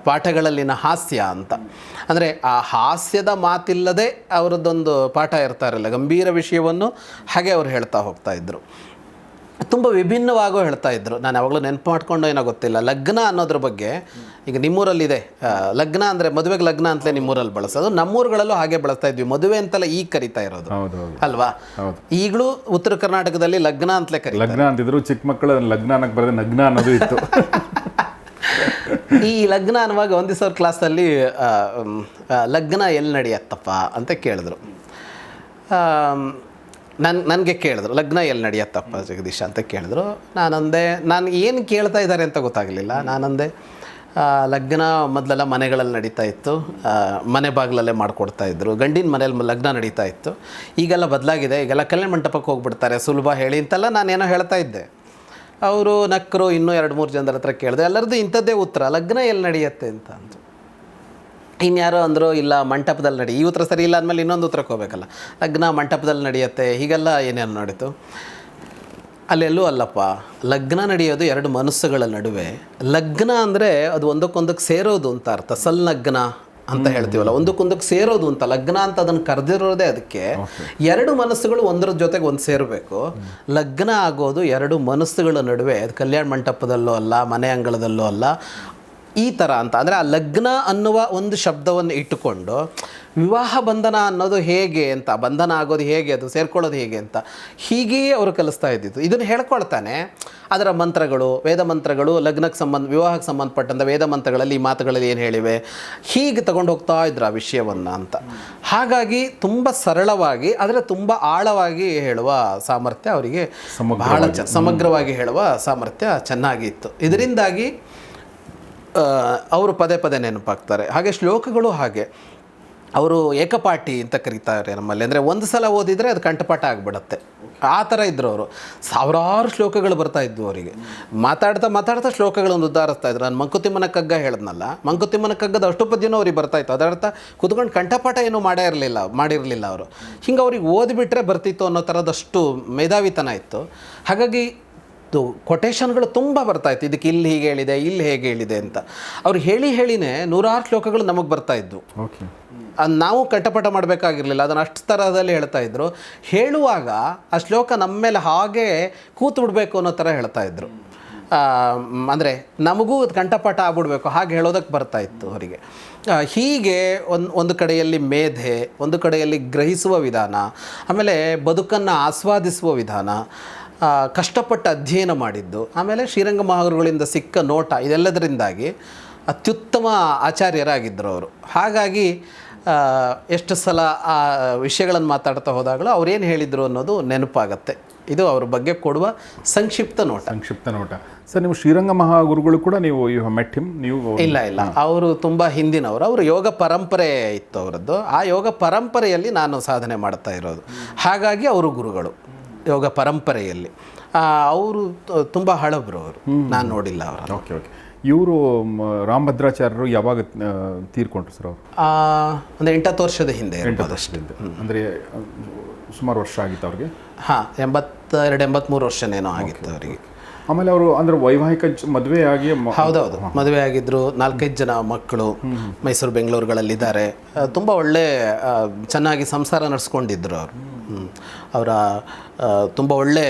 ಪಾಠಗಳಲ್ಲಿನ ಹಾಸ್ಯ ಅಂತ. ಅಂದರೆ ಆ ಹಾಸ್ಯದ ಮಾತಿಲ್ಲದೆ ಅವರದ್ದೊಂದು ಪಾಠ ಇರ್ತಾರಲ್ಲ ಗಂಭೀರ ವಿಷಯವನ್ನು ಹಾಗೆ ಅವ್ರು ಹೇಳ್ತಾ ಹೋಗ್ತಾ ಇದ್ದರು ತುಂಬ ವಿಭಿನ್ನವಾಗೂ ಹೇಳ್ತಾ ಇದ್ರು. ನಾನು ಯಾವಾಗಲೂ ನೆನಪು ಮಾಡ್ಕೊಂಡು ಏನೋ ಗೊತ್ತಿಲ್ಲ. ಲಗ್ನ ಅನ್ನೋದ್ರ ಬಗ್ಗೆ ಈಗ ನಿಮ್ಮೂರಲ್ಲಿದೆ. ಲಗ್ನ ಅಂದರೆ ಮದುವೆಗೆ ಲಗ್ನ ಅಂತಲೇ ನಿಮ್ಮೂರಲ್ಲಿ ಬಳಸೋದು. ನಮ್ಮೂರುಗಳಲ್ಲೂ ಹಾಗೆ ಬಳಸ್ತಾ ಇದ್ವಿ. ಮದುವೆ ಅಂತಲ್ಲ ಈಗ ಕರಿತಾ ಇರೋದು. ಅಲ್ವಾ? ಈಗಲೂ ಉತ್ತರ ಕರ್ನಾಟಕದಲ್ಲಿ ಲಗ್ನ ಅಂತಲೇ ಕರಿ ಲಗ್ನ ಅಂತಿದ್ರು ಚಿಕ್ಕ ಮಕ್ಕಳು ಲಗ್ನ ಅನ್ನಕ್ಕೆ ಬರದೆ ಲಗ್ನ ಅನ್ನೋದು ಇತ್ತು. [laughs] ಈ ಲಗ್ನ ಅನ್ನುವಾಗ ಒಂದು ದಿವಸ ಅವ್ರ ಕ್ಲಾಸಲ್ಲಿ ಲಗ್ನ ಎಲ್ಲಿ ನಡೆಯತ್ತಪ್ಪ ಅಂತ ಕೇಳಿದ್ರು. ನನ್ನ ನನಗೆ ಕೇಳಿದ್ರು, ಲಗ್ನ ಎಲ್ಲಿ ನಡೆಯತ್ತಪ್ಪ ಜಗದೀಶ ಅಂತ ಕೇಳಿದ್ರು. ನಾನಂದೆ, ನಾನು ಏನು ಕೇಳ್ತಾ ಇದ್ದಾರೆ ಅಂತ ಗೊತ್ತಾಗಲಿಲ್ಲ. ನಾನಂದೆ ಲಗ್ನ ಮೊದಲೆಲ್ಲ ಮನೆಗಳಲ್ಲಿ ನಡೀತಾ ಇತ್ತು. ಮನೆ ಬಾಗಿಲಲ್ಲೇ ಮಾಡಿಕೊಡ್ತಾ ಇದ್ರು. ಗಂಡಿನ ಮನೇಲಿ ಲಗ್ನ ನಡೀತಾ ಇತ್ತು. ಈಗೆಲ್ಲ ಬದಲಾಗಿದೆ. ಈಗೆಲ್ಲ ಕಲ್ಯಾಣ ಮಂಟಪಕ್ಕೆ ಹೋಗ್ಬಿಡ್ತಾರೆ. ಸುಲಭ ಹೇಳಿ ಅಂತೆಲ್ಲ ನಾನೇನೋ ಹೇಳ್ತಾ ಇದ್ದೆ. ಅವರು ನಕ್ಕರು ಇನ್ನೂ ಎರಡು ಮೂರು ಜನರ ಹತ್ರ ಕೇಳಿದೆ. ಎಲ್ಲರದ್ದು ಇಂಥದ್ದೇ ಉತ್ತರ, ಲಗ್ನ ಎಲ್ಲಿ ನಡೆಯುತ್ತೆ ಅಂತ ಅಂದರು. ಇನ್ಯಾರೋ ಅಂದರು, ಇಲ್ಲ ಮಂಟಪದಲ್ಲಿ ನಡಿ, ಈ ಉತ್ತರ ಸರಿ ಇಲ್ಲ ಅಂದಮೇಲೆ ಇನ್ನೊಂದು ಉತ್ತರಕ್ಕೆ ಹೋಗ್ಬೇಕಲ್ಲ. ಲಗ್ನ ಮಂಟಪದಲ್ಲಿ ನಡೆಯುತ್ತೆ, ಹೀಗೆಲ್ಲ ಏನೇನು ನಡೀತು? ಅಲ್ಲೆಲ್ಲೂ ಅಲ್ಲಪ್ಪ, ಲಗ್ನ ನಡೆಯೋದು ಎರಡು ಮನಸ್ಸುಗಳ ನಡುವೆ. ಲಗ್ನ ಅಂದರೆ ಅದು ಒಂದಕ್ಕೊಂದಕ್ಕೆ ಸೇರೋದು ಅಂತ ಅರ್ಥ. ಸಲ್ನಗ್ನ ಅಂತ ಹೇಳ್ತೀವಲ್ಲ ಒಂದಕ್ಕೊಂದಕ್ಕೆ ಸೇರೋದು ಅಂತ ಲಗ್ನ ಅಂತ ಅದನ್ನು ಕರೆದಿರೋದೇ ಅದಕ್ಕೆ. ಎರಡು ಮನಸ್ಸುಗಳು ಒಂದರ ಜೊತೆಗೆ ಒಂದು ಸೇರಬೇಕು. ಲಗ್ನ ಆಗೋದು ಎರಡು ಮನಸ್ಸುಗಳ ನಡುವೆ ಅದು ಕಲ್ಯಾಣ ಮಂಟಪದಲ್ಲೂ ಅಲ್ಲ ಮನೆ ಅಂಗಳದಲ್ಲೂ ಅಲ್ಲ ಈ ಥರ ಅಂತ. ಅಂದರೆ ಆ ಲಗ್ನ ಅನ್ನುವ ಒಂದು ಶಬ್ದವನ್ನು ಇಟ್ಟುಕೊಂಡು ವಿವಾಹ ಬಂಧನ ಅನ್ನೋದು ಹೇಗೆ ಅಂತ ಬಂಧನ ಆಗೋದು ಹೇಗೆ ಅದು ಸೇರ್ಕೊಳ್ಳೋದು ಹೇಗೆ ಅಂತ ಹೀಗೆಯೇ ಅವರು ಕಲಿಸ್ತಾ ಇದ್ದಿದ್ದು. ಇದನ್ನು ಹೇಳ್ಕೊಳ್ತಾನೆ. ಅದರ ಮಂತ್ರಗಳು ವೇದ ಮಂತ್ರಗಳು ಲಗ್ನಕ್ಕೆ ಸಂಬಂಧ ವಿವಾಹಕ್ಕೆ ಸಂಬಂಧಪಟ್ಟಂಥ ವೇದ ಮಂತ್ರಗಳಲ್ಲಿ ಈ ಮಾತುಗಳಲ್ಲಿ ಏನು ಹೇಳಿವೆ? ಹೀಗೆ ತಗೊಂಡು ಹೋಗ್ತಾ ಇದ್ರು ಆ ವಿಷಯವನ್ನು ಅಂತ. ಹಾಗಾಗಿ ತುಂಬ ಸರಳವಾಗಿ ಆದರೆ ತುಂಬ ಆಳವಾಗಿ ಹೇಳುವ ಸಾಮರ್ಥ್ಯ ಅವರಿಗೆ ಬಹಳ ಚ ಸಮಗ್ರವಾಗಿ ಹೇಳುವ ಸಾಮರ್ಥ್ಯ ಚೆನ್ನಾಗಿತ್ತು ಇದರಿಂದಾಗಿ ಅವರು ಪದೇ ಪದೇ ನೆನಪಾಗ್ತಾರೆ ಹಾಗೆ ಶ್ಲೋಕಗಳು ಹಾಗೆ. ಅವರು ಏಕಪಾಠಿ ಅಂತ ಕರೀತಾರೆ ನಮ್ಮಲ್ಲಿ. ಅಂದರೆ ಒಂದು ಸಲ ಓದಿದರೆ ಅದು ಕಂಠಪಾಠ ಆಗಿಬಿಡತ್ತೆ. ಆ ಥರ ಇದ್ದರು ಅವರು. ಸಾವಿರಾರು ಶ್ಲೋಕಗಳು ಬರ್ತಾ ಇದ್ವು ಅವರಿಗೆ. ಮಾತಾಡ್ತಾ ಮಾತಾಡ್ತಾ ಶ್ಲೋಕಗಳನ್ನು ಉದ್ಧಾರಿಸ್ತಾ ಇದ್ರು. ನಾನು ಮಂಕುತಿಮ್ಮನ ಕಗ್ಗ ಹೇಳಿದ್ನಲ್ಲ, ಮಂಕುತಿಮ್ಮನ ಕಗ್ಗದ ಅಷ್ಟು ಪದ್ಯನೂ ಅವ್ರಿಗೆ ಬರ್ತಾ ಇತ್ತು. ಅದರರ್ಥ ಕುತ್ಕೊಂಡು ಕಂಠಪಾಠ ಏನೂ ಮಾಡೇ ಇರಲಿಲ್ಲ, ಮಾಡಿರಲಿಲ್ಲ ಅವರು. ಹಿಂಗೆ ಅವ್ರಿಗೆ ಓದಿಬಿಟ್ರೆ ಬರ್ತಿತ್ತು ಅನ್ನೋ ಥರದಷ್ಟು ಮೇಧಾವಿತನ ಇತ್ತು. ಹಾಗಾಗಿ ಕೊಟೇಶನ್ಗಳು ತುಂಬ ಬರ್ತಾ ಇತ್ತು. ಇದಕ್ಕೆ ಇಲ್ಲಿ ಹೀಗೆ ಹೇಳಿದೆ ಇಲ್ಲಿ ಹೇಗೆ ಹೇಳಿದೆ ಅಂತ. ಅವ್ರು ಹೇಳಿ ಹೇಳಿನೇ ನೂರಾರು ಶ್ಲೋಕಗಳು ನಮಗೆ ಬರ್ತಾ ಇದ್ವು ಓಕೆ. ಅದ್ ನಾವು ಕಂಠಪಾಠ ಮಾಡಬೇಕಾಗಿರಲಿಲ್ಲ ಅದನ್ನು ಅಷ್ಟು ಥರದಲ್ಲಿ ಹೇಳ್ತಾ ಇದ್ರು. ಹೇಳುವಾಗ ಆ ಶ್ಲೋಕ ನಮ್ಮ ಮೇಲೆ ಹಾಗೆ ಕೂತು ಬಿಡಬೇಕು ಅನ್ನೋ ಥರ ಹೇಳ್ತಾ ಇದ್ರು. ಅಂದರೆ ನಮಗೂ ಅದು ಕಂಠಪಾಠ ಆಗ್ಬಿಡ್ಬೇಕು ಹಾಗೆ ಹೇಳೋದಕ್ಕೆ ಬರ್ತಾ ಇತ್ತು ಅವರಿಗೆ. ಹೀಗೆ ಒಂದು ಒಂದು ಕಡೆಯಲ್ಲಿ ಮೇಧೆ ಒಂದು ಕಡೆಯಲ್ಲಿ ಗ್ರಹಿಸುವ ವಿಧಾನ ಆಮೇಲೆ ಬದುಕನ್ನು ಆಸ್ವಾದಿಸುವ ವಿಧಾನ ಕಷ್ಟಪಟ್ಟು ಅಧ್ಯಯನ ಮಾಡಿದ್ದು. ಆಮೇಲೆ ಶ್ರೀರಂಗ ಮಹಾಗುರುಗಳಿಂದ ಸಿಕ್ಕ ನೋಟ ಇದೆಲ್ಲದರಿಂದಾಗಿ ಅತ್ಯುತ್ತಮ ಆಚಾರ್ಯರಾಗಿದ್ದರು ಅವರು. ಹಾಗಾಗಿ ಎಷ್ಟು ಸಲ ಆ ವಿಷಯಗಳನ್ನು ಮಾತಾಡ್ತಾ ಹೋದಾಗಲೂ ಅವ್ರೇನು ಹೇಳಿದರು ಅನ್ನೋದು ನೆನಪಾಗತ್ತೆ. ಇದು ಅವ್ರ ಬಗ್ಗೆ ಕೊಡುವ ಸಂಕ್ಷಿಪ್ತ ನೋಟ. ಸಂಕ್ಷಿಪ್ತ ನೋಟ. ಸರ್ ನೀವು ಶ್ರೀರಂಗ ಮಹಾಗುರುಗಳು ಕೂಡ ನೀವು ಯು ಮೆಟ್ ಹಿಮ್ ನೀವು ಇಲ್ಲ ಇಲ್ಲ. ಅವರು ತುಂಬ ಹಿಂದಿನವರು. ಅವರು ಯೋಗ ಪರಂಪರೆ ಇತ್ತು ಅವರದ್ದು ಆ ಯೋಗ ಪರಂಪರೆಯಲ್ಲಿ ನಾನು ಸಾಧನೆ ಮಾಡ್ತಾ ಇರೋದು. ಹಾಗಾಗಿ ಅವರು ಗುರುಗಳು. ಯೋಗ ಪರಂಪರೆಯಲ್ಲಿ. ಅವರು ತುಂಬ ಹಳಬ್ರು ಅವರು. ನಾನು ನೋಡಿಲ್ಲ ಅವರು ಓಕೆ ಓಕೆ. ಇವರು ರಾಮಭದ್ರಾಚಾರ್ಯರು ಯಾವಾಗ ತೀರ್ಕೊಂಡ್ರು ಸರ್ ಅವರು? ಒಂದು ಎಂಟತ್ತು ವರ್ಷದ ಹಿಂದೆ ಎಂಟು ವರ್ಷದಿಂದ. ಅಂದರೆ ಸುಮಾರು ವರ್ಷ ಆಗಿತ್ತು ಅವ್ರಿಗೆ? ಹಾಂ ಎಂಬತ್ತೆರಡು ಎಂಬತ್ತ್ಮೂರು ವರ್ಷನೇನೋ ಆಗಿತ್ತು ಅವರಿಗೆ. ಆಮೇಲೆ ಅವರು ಅಂದ್ರೆ ವೈವಾಹಿಕ ಮದುವೆ ಆಗಿ ಹೌದೌದು. ಮದುವೆ ಆಗಿದ್ರು ನಾಲ್ಕೈದು ಜನ ಮಕ್ಕಳು ಮೈಸೂರು ಬೆಂಗಳೂರುಗಳಲ್ಲಿದ್ದಾರೆ. ತುಂಬ ಒಳ್ಳೆ ಚೆನ್ನಾಗಿ ಸಂಸಾರ ನಡೆಸ್ಕೊಂಡಿದ್ರು ಅವರು. ಅವರ ತುಂಬ ಒಳ್ಳೆ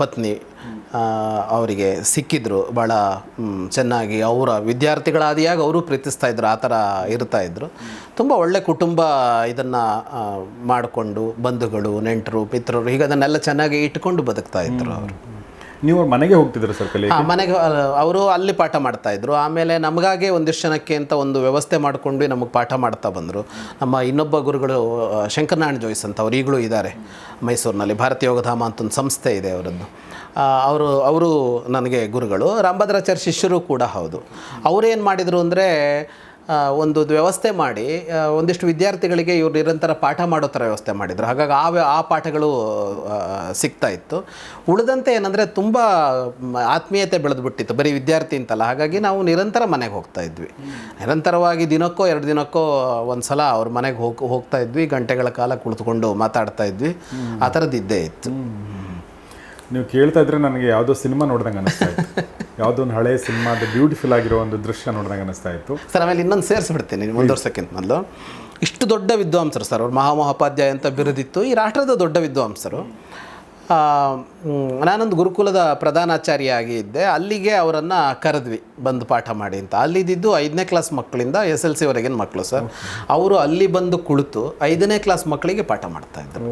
ಪತ್ನಿ ಅವರಿಗೆ ಸಿಕ್ಕಿದ್ರು. ಭಾಳ ಚೆನ್ನಾಗಿ ಅವರ ವಿದ್ಯಾರ್ಥಿಗಳಾದಿಯಾಗ ಅವರು ಪ್ರೀತಿಸ್ತಾ ಇದ್ರು ಆ ಥರ ಇರ್ತಾ ಇದ್ರು. ತುಂಬ ಒಳ್ಳೆ ಕುಟುಂಬ ಇದನ್ನು ಮಾಡಿಕೊಂಡು ಬಂಧುಗಳು ನೆಂಟರು ಮಿತ್ರರು ಹೀಗೆ ಅದನ್ನೆಲ್ಲ ಚೆನ್ನಾಗಿ ಇಟ್ಕೊಂಡು ಬದುಕ್ತಾ ಇದ್ರು ಅವರು. ನೀವು ಅವ್ರ ಮನೆಗೆ ಹೋಗ್ತಿದ್ರು ಸರ್ ಕಲಿ ಮನೆಗೆ ಅವರು ಅಲ್ಲಿ ಪಾಠ ಮಾಡ್ತಾ ಇದ್ರು. ಆಮೇಲೆ ನಮಗಾಗೆ ಒಂದಿಷ್ಟು ಜನಕ್ಕೆ ಅಂತ ಒಂದು ವ್ಯವಸ್ಥೆ ಮಾಡಿಕೊಂಡು ನಮಗೆ ಪಾಠ ಮಾಡ್ತಾ ಬಂದರು. ನಮ್ಮ ಇನ್ನೊಬ್ಬ ಗುರುಗಳು ಶಂಕರನಾರಾಯಣ ಜೋಯ್ಸ್ ಅಂತ ಅವ್ರು ಈಗಲೂ ಇದ್ದಾರೆ ಮೈಸೂರಿನಲ್ಲಿ. ಭಾರತೀಯ ಯೋಗಧಾಮ ಅಂತ ಒಂದು ಸಂಸ್ಥೆ ಇದೆ ಅವರದ್ದು. ಅವರು ಅವರು ನನಗೆ ಗುರುಗಳು. ರಾಮಭದ್ರಾಚಾರ್ಯ ಶಿಷ್ಯರು ಕೂಡ ಹೌದು. ಅವರೇನು ಮಾಡಿದರು ಅಂದರೆ ಒಂದು ವ್ಯವಸ್ಥೆ ಮಾಡಿ ಒಂದಿಷ್ಟು ವಿದ್ಯಾರ್ಥಿಗಳಿಗೆ ಇವರು ನಿರಂತರ ಪಾಠ ಮಾಡೋ ಥರ ವ್ಯವಸ್ಥೆ ಮಾಡಿದರು. ಹಾಗಾಗಿ ಆ ಆ ಪಾಠಗಳು ಸಿಗ್ತಾ ಇತ್ತು. ಉಳಿದಂತೆ ಏನಂದರೆ ತುಂಬ ಆತ್ಮೀಯತೆ ಬೆಳೆದ್ಬಿಟ್ಟಿತ್ತು. ಬರೀ ವಿದ್ಯಾರ್ಥಿ ಅಂತಲ್ಲ. ಹಾಗಾಗಿ ನಾವು ನಿರಂತರ ಮನೆಗೆ ಹೋಗ್ತಾ ಇದ್ವಿ. ನಿರಂತರವಾಗಿ ದಿನಕ್ಕೋ, ಎರಡು ದಿನಕ್ಕೋ ಒಂದು ಸಲ ಅವ್ರ ಮನೆಗೆ ಹೋಗಿ, ಹೋಗ್ತಾ ಇದ್ವಿ. ಗಂಟೆಗಳ ಕಾಲ ಕುಳಿತುಕೊಂಡು ಮಾತಾಡ್ತಾ ಇದ್ವಿ. ಆ ಥರದ್ದು ಇದ್ದೇ ಇತ್ತು. ನೀವು ಕೇಳ್ತಾ ಇದ್ರೆ ನನಗೆ ಯಾವುದೋ ಸಿನಿಮಾ ನೋಡ್ದಂಗೆ ಅನಿಸ್ತಾ ಇತ್ತು. ಯಾವುದೋ ಒಂದು ಹಳೆ ಸಿನಿಮಾದ ಬ್ಯೂಟಿಫುಲ್ ಆಗಿರೋ ಒಂದು ದೃಶ್ಯ ನೋಡ್ದಂಗೆ ಅನಿಸ್ತಾ ಇತ್ತು. ಸರ್ ಆಮೇಲೆ ಇನ್ನೊಂದು ಸೇರಿಸ್ಬಿಡ್ತೀನಿ ಮುಂದುವರ್ಸೋಕ್ಕಿಂತ ಮೊದಲು. ಇಷ್ಟು ದೊಡ್ಡ ವಿದ್ವಾಂಸರು ಸರ್ ಅವ್ರು ಮಹಾಮಹೋಪಾಧ್ಯಾಯ ಅಂತ ಬಿರುದಿತ್ತು. ಈ ರಾಷ್ಟ್ರದ ದೊಡ್ಡ ವಿದ್ವಾಂಸರು. ನಾನೊಂದು ಗುರುಕುಲದ ಪ್ರಧಾನಾಚಾರ್ಯ ಆಗಿ ಇದ್ದೆ. ಅಲ್ಲಿಗೆ ಅವರನ್ನು ಕರೆದ್ವಿ ಬಂದು ಪಾಠ ಮಾಡಿ ಅಂತ. ಅಲ್ಲಿದ್ದು ಐದನೇ ಕ್ಲಾಸ್ ಮಕ್ಕಳಿಂದ ಎಸ್ ಎಲ್ ಸಿವರೆಗಿನ ಮಕ್ಕಳು ಸರ್. ಅವರು ಅಲ್ಲಿ ಬಂದು ಕುಳಿತು ಐದನೇ ಕ್ಲಾಸ್ ಮಕ್ಕಳಿಗೆ ಪಾಠ ಮಾಡ್ತಾಯಿದ್ರು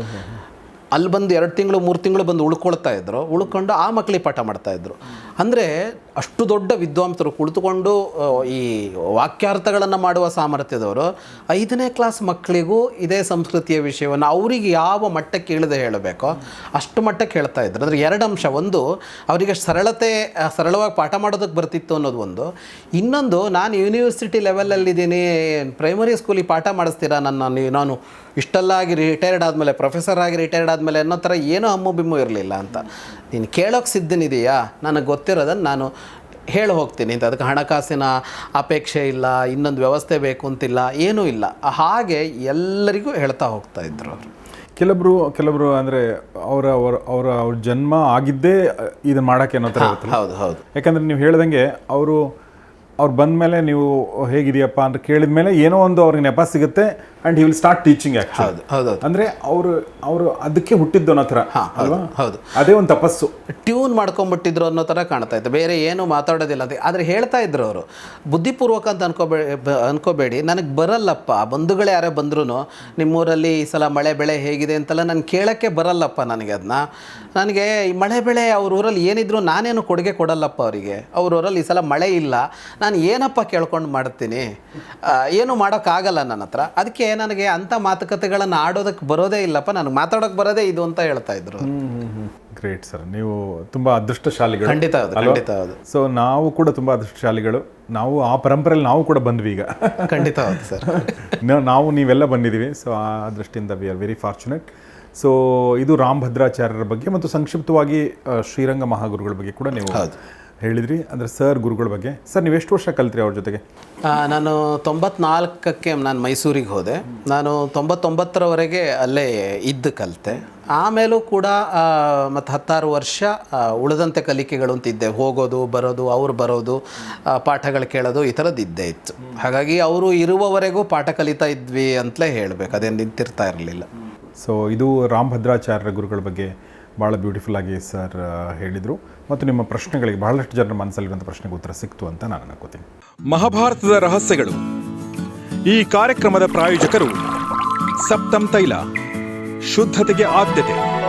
ಅಲ್ಲಿ ಬಂದು ಎರಡು ತಿಂಗಳು, ಮೂರು ತಿಂಗಳು ಬಂದು ಉಳ್ಕೊಳ್ತಾ ಇದ್ರು. ಉಳ್ಕೊಂಡು ಆ ಮಕ್ಕಳಿಗೆ ಪಾಠ ಮಾಡ್ತಾ ಇದ್ರು. ಅಂದರೆ ಅಷ್ಟು ದೊಡ್ಡ ವಿದ್ವಾಂಸರು ಕುಳಿತುಕೊಂಡು ಈ ವಾಕ್ಯಾರ್ಥಗಳನ್ನು ಮಾಡುವ ಸಾಮರ್ಥ್ಯದವರು, ಐದನೇ ಕ್ಲಾಸ್ ಮಕ್ಕಳಿಗೂ ಇದೇ ಸಂಸ್ಕೃತಿಯ ವಿಷಯವನ್ನು ಅವರಿಗೆ ಯಾವ ಮಟ್ಟಕ್ಕೆ ಇಳಿದು ಹೇಳಬೇಕೋ? ಅಷ್ಟು ಮಟ್ಟಕ್ಕೆ ಹೇಳ್ತಾ ಇದ್ದರು ಅಂದರೆ ಎರಡು ಅಂಶ. ಒಂದು, ಅವರಿಗೆ ಸರಳತೆ ಸರಳವಾಗಿ ಪಾಠ ಮಾಡೋದಕ್ಕೆ ಬರ್ತಿತ್ತು ಅನ್ನೋದು ಒಂದು. ಇನ್ನೊಂದು, ನಾನು ಯೂನಿವರ್ಸಿಟಿ ಲೆವೆಲಲ್ಲಿದ್ದೀನಿ ಪ್ರೈಮರಿ ಸ್ಕೂಲಿಗೆ ಪಾಠ ಮಾಡಿಸ್ತೀರಾ ನನ್ನ ನಾನು ಇಷ್ಟೆಲ್ಲ ಆಗಿ ರಿಟೈರ್ಡ್ ಆದಮೇಲೆ ಪ್ರೊಫೆಸರ್ ಆಗಿ ರಿಟೈರ್ಡ್ ಆದಮೇಲೆ ಅನ್ನೋ ಥರ ಏನೂ ಹಮ್ಮು ಬಿಮ್ಮು ಇರಲಿಲ್ಲ ಅಂತ. ನೀನು ಕೇಳೋಕೆ ಸಿದ್ಧನಿದೆಯಾ? ನನಗೆ ಗೊತ್ತಿರೋದನ್ನು ನಾನು ಹೇಳಿ ಹೋಗ್ತೀನಿ. ಅಂತ ಅದಕ್ಕೆ ಹಣಕಾಸಿನ ಅಪೇಕ್ಷೆ ಇಲ್ಲ ಇನ್ನೊಂದು ವ್ಯವಸ್ಥೆ ಬೇಕು ಅಂತಿಲ್ಲ ಏನೂ ಇಲ್ಲ. ಹಾಗೆ ಎಲ್ಲರಿಗೂ ಹೇಳ್ತಾ ಹೋಗ್ತಾ ಇದ್ರು ಅವರು. ಕೆಲವರು ಕೆಲವರು ಅಂದರೆ ಅವರ ಅವರ ಅವರ ಅವ್ರ ಜನ್ಮ ಆಗಿದ್ದೇ ಇದು ಮಾಡೋಕ್ಕೆ ಅನ್ನೋ ಥರ ಹೌದು ಹೌದು. ಯಾಕಂದ್ರೆ ನೀವು ಹೇಳ್ದಂಗೆ ಅವರು ಅವ್ರು ಬಂದ ಮೇಲೆ ನೀವು ಹೇಗಿದೆಯಪ್ಪ ಅಂತ ಕೇಳಿದ ಮೇಲೆ ಏನೋ ಒಂದು ಅವ್ರಿಗೆ ನೆಪ ಸಿಗುತ್ತೆ and he will start teaching ಅಂದ್ರೆ ಹೌದು ಹೌದು ಅಂದರೆ ಅವರು ಅವರು ಅದಕ್ಕೆ ಹುಟ್ಟಿದ್ದು ಅನ್ನೋ ಥರ ಅಲ್ವಾ? ಹೌದು. ಅದೇ ಒಂದು ತಪಸ್ಸು. ಟ್ಯೂನ್ ಮಾಡ್ಕೊಂಬಿಟ್ಟಿದ್ರು ಅನ್ನೋ ಥರ ಕಾಣ್ತಾ ಇತ್ತು. ಬೇರೆ ಏನು ಮಾತಾಡೋದಿಲ್ಲ ಅಂತ. ಆದರೆ ಹೇಳ್ತಾ ಇದ್ರು ಅವರು ಬುದ್ಧಿಪೂರ್ವಕ ಅಂತ ಅನ್ಕೋಬೇಡಿ ಅನ್ಕೋಬೇಡಿ. ನನಗೆ ಬರಲ್ಲಪ್ಪ. ಬಂಧುಗಳು ಯಾರೇ ಬಂದ್ರೂ ನಿಮ್ಮೂರಲ್ಲಿ ಈ ಸಲ ಮಳೆ ಬೆಳೆ ಹೇಗಿದೆ ಅಂತೆಲ್ಲ ನಾನು ಕೇಳೋಕ್ಕೆ ಬರಲ್ಲಪ್ಪ ನನಗೆ ಅದನ್ನ ನನಗೆ ಈ ಮಳೆ ಬೆಳೆ ಅವ್ರ ಊರಲ್ಲಿ ಏನಿದ್ರು ನಾನೇನು ಕೊಡುಗೆ ಕೊಡಲ್ಲಪ್ಪ ಅವರಿಗೆ. ಅವ್ರ ಊರಲ್ಲಿ ಈ ಸಲ ಮಳೆ ಇಲ್ಲ. ನಾನು ಏನಪ್ಪ ಕೇಳ್ಕೊಂಡು ಮಾಡ್ತೀನಿ? ಏನು ಮಾಡೋಕ್ಕಾಗಲ್ಲ ನನ್ನ ಹತ್ರ. ಅದಕ್ಕೆ ನನಗೆ ಅಂಥ ಮಾತುಕತೆಗಳನ್ನು ಆಡೋದಕ್ಕೆ ಬರೋದೇ ಇಲ್ಲಪ್ಪ. ನನಗೆ ಮಾತಾಡೋಕ್ಕೆ ಬರೋದೇ ಇದು ಅಂತ ಹೇಳ್ತಾ ಇದ್ರು. ಗ್ರೇಟ್ ಸರ್ ನೀವು ತುಂಬ ಅದೃಷ್ಟಶಾಲಿಗಳು. ಖಂಡಿತ ಹೌದು ಖಂಡಿತ ಹೌದು. ಸೊ ನಾವು ಕೂಡ ತುಂಬ ಅದೃಷ್ಟಶಾಲಿಗಳು. ನಾವು ಆ ಪರಂಪರೆಯಲ್ಲಿ ನಾವು ಕೂಡ ಬಂದ್ವಿ ಈಗ. ಖಂಡಿತ ಹೌದು ಸರ್ [laughs] ನಾವು ನೀವೆಲ್ಲ ಬಂದಿದ್ದೀವಿ. ಸೊ ಆ ದೃಷ್ಟಿಯಿಂದ we are very fortunate so ಇದು ರಾಮ್ ಭದ್ರಾಚಾರ್ಯರ ಬಗ್ಗೆ ಮತ್ತು ಸಂಕ್ಷಿಪ್ತವಾಗಿ ಶ್ರೀರಂಗ ಮಹಾಗುರುಗಳ ಬಗ್ಗೆ ಕೂಡ ನೀವು ಹೇಳಿದ್ರಿ? ಅಂದರೆ ಸರ್ ಗುರುಗಳ ಬಗ್ಗೆ. ಸರ್ ನೀವು ಎಷ್ಟು ವರ್ಷ ಕಲ್ತ್ರಿ ಅವ್ರ ಜೊತೆಗೆ? ನಾನು ತೊಂಬತ್ನಾಲ್ಕಕ್ಕೆ ನಾನು ಮೈಸೂರಿಗೆ ಹೋದೆ. ನಾನು ತೊಂಬತ್ತೊಂಬತ್ತರವರೆಗೆ ಅಲ್ಲೇ ಇದ್ದು ಕಲಿತೆ. ಆಮೇಲೂ ಕೂಡ ಮತ್ತು ಹತ್ತಾರು ವರ್ಷ ಉಳಿದಂತೆ ಕಲಿಕೆಗಳು ಅಂತಿದ್ದೆ ಹೋಗೋದು ಬರೋದು ಅವ್ರು ಬರೋದು ಪಾಠಗಳು ಕೇಳೋದು ಈ ಥರದ್ದು ಇದ್ದೇ ಇತ್ತು. ಹಾಗಾಗಿ ಅವರು ಇರುವವರೆಗೂ ಪಾಠ ಕಲಿತಾ ಇದ್ವಿ ಅಂತಲೇ ಹೇಳಬೇಕು. ಅದೇನು ನಿಂತಿರ್ತಾ ಇರಲಿಲ್ಲ. ಸೊ ಇದು ರಾಮಭದ್ರಾಚಾರ್ಯರ ಗುರುಗಳ ಬಗ್ಗೆ ಭಾಳ ಬ್ಯೂಟಿಫುಲ್ ಆಗಿ ಸರ್ ಹೇಳಿದರು. ಮತ್ತು ನಿಮ್ಮ ಪ್ರಶ್ನೆಗಳಿಗೆ ಬಹಳಷ್ಟು ಜನರ ಮನಸ್ಸಲ್ಲಿರುವಂಥ ಪ್ರಶ್ನೆಗೆ ಉತ್ತರ ಸಿಕ್ತು ಅಂತ ನಾನು ಅನ್ಕೋತೀನಿ. ಮಹಾಭಾರತದ ರಹಸ್ಯಗಳು. ಈ ಕಾರ್ಯಕ್ರಮದ ಪ್ರಾಯೋಜಕರು ಸಪ್ತಂ ತೈಲ, ಶುದ್ಧತೆಗೆ ಆದ್ಯತೆ.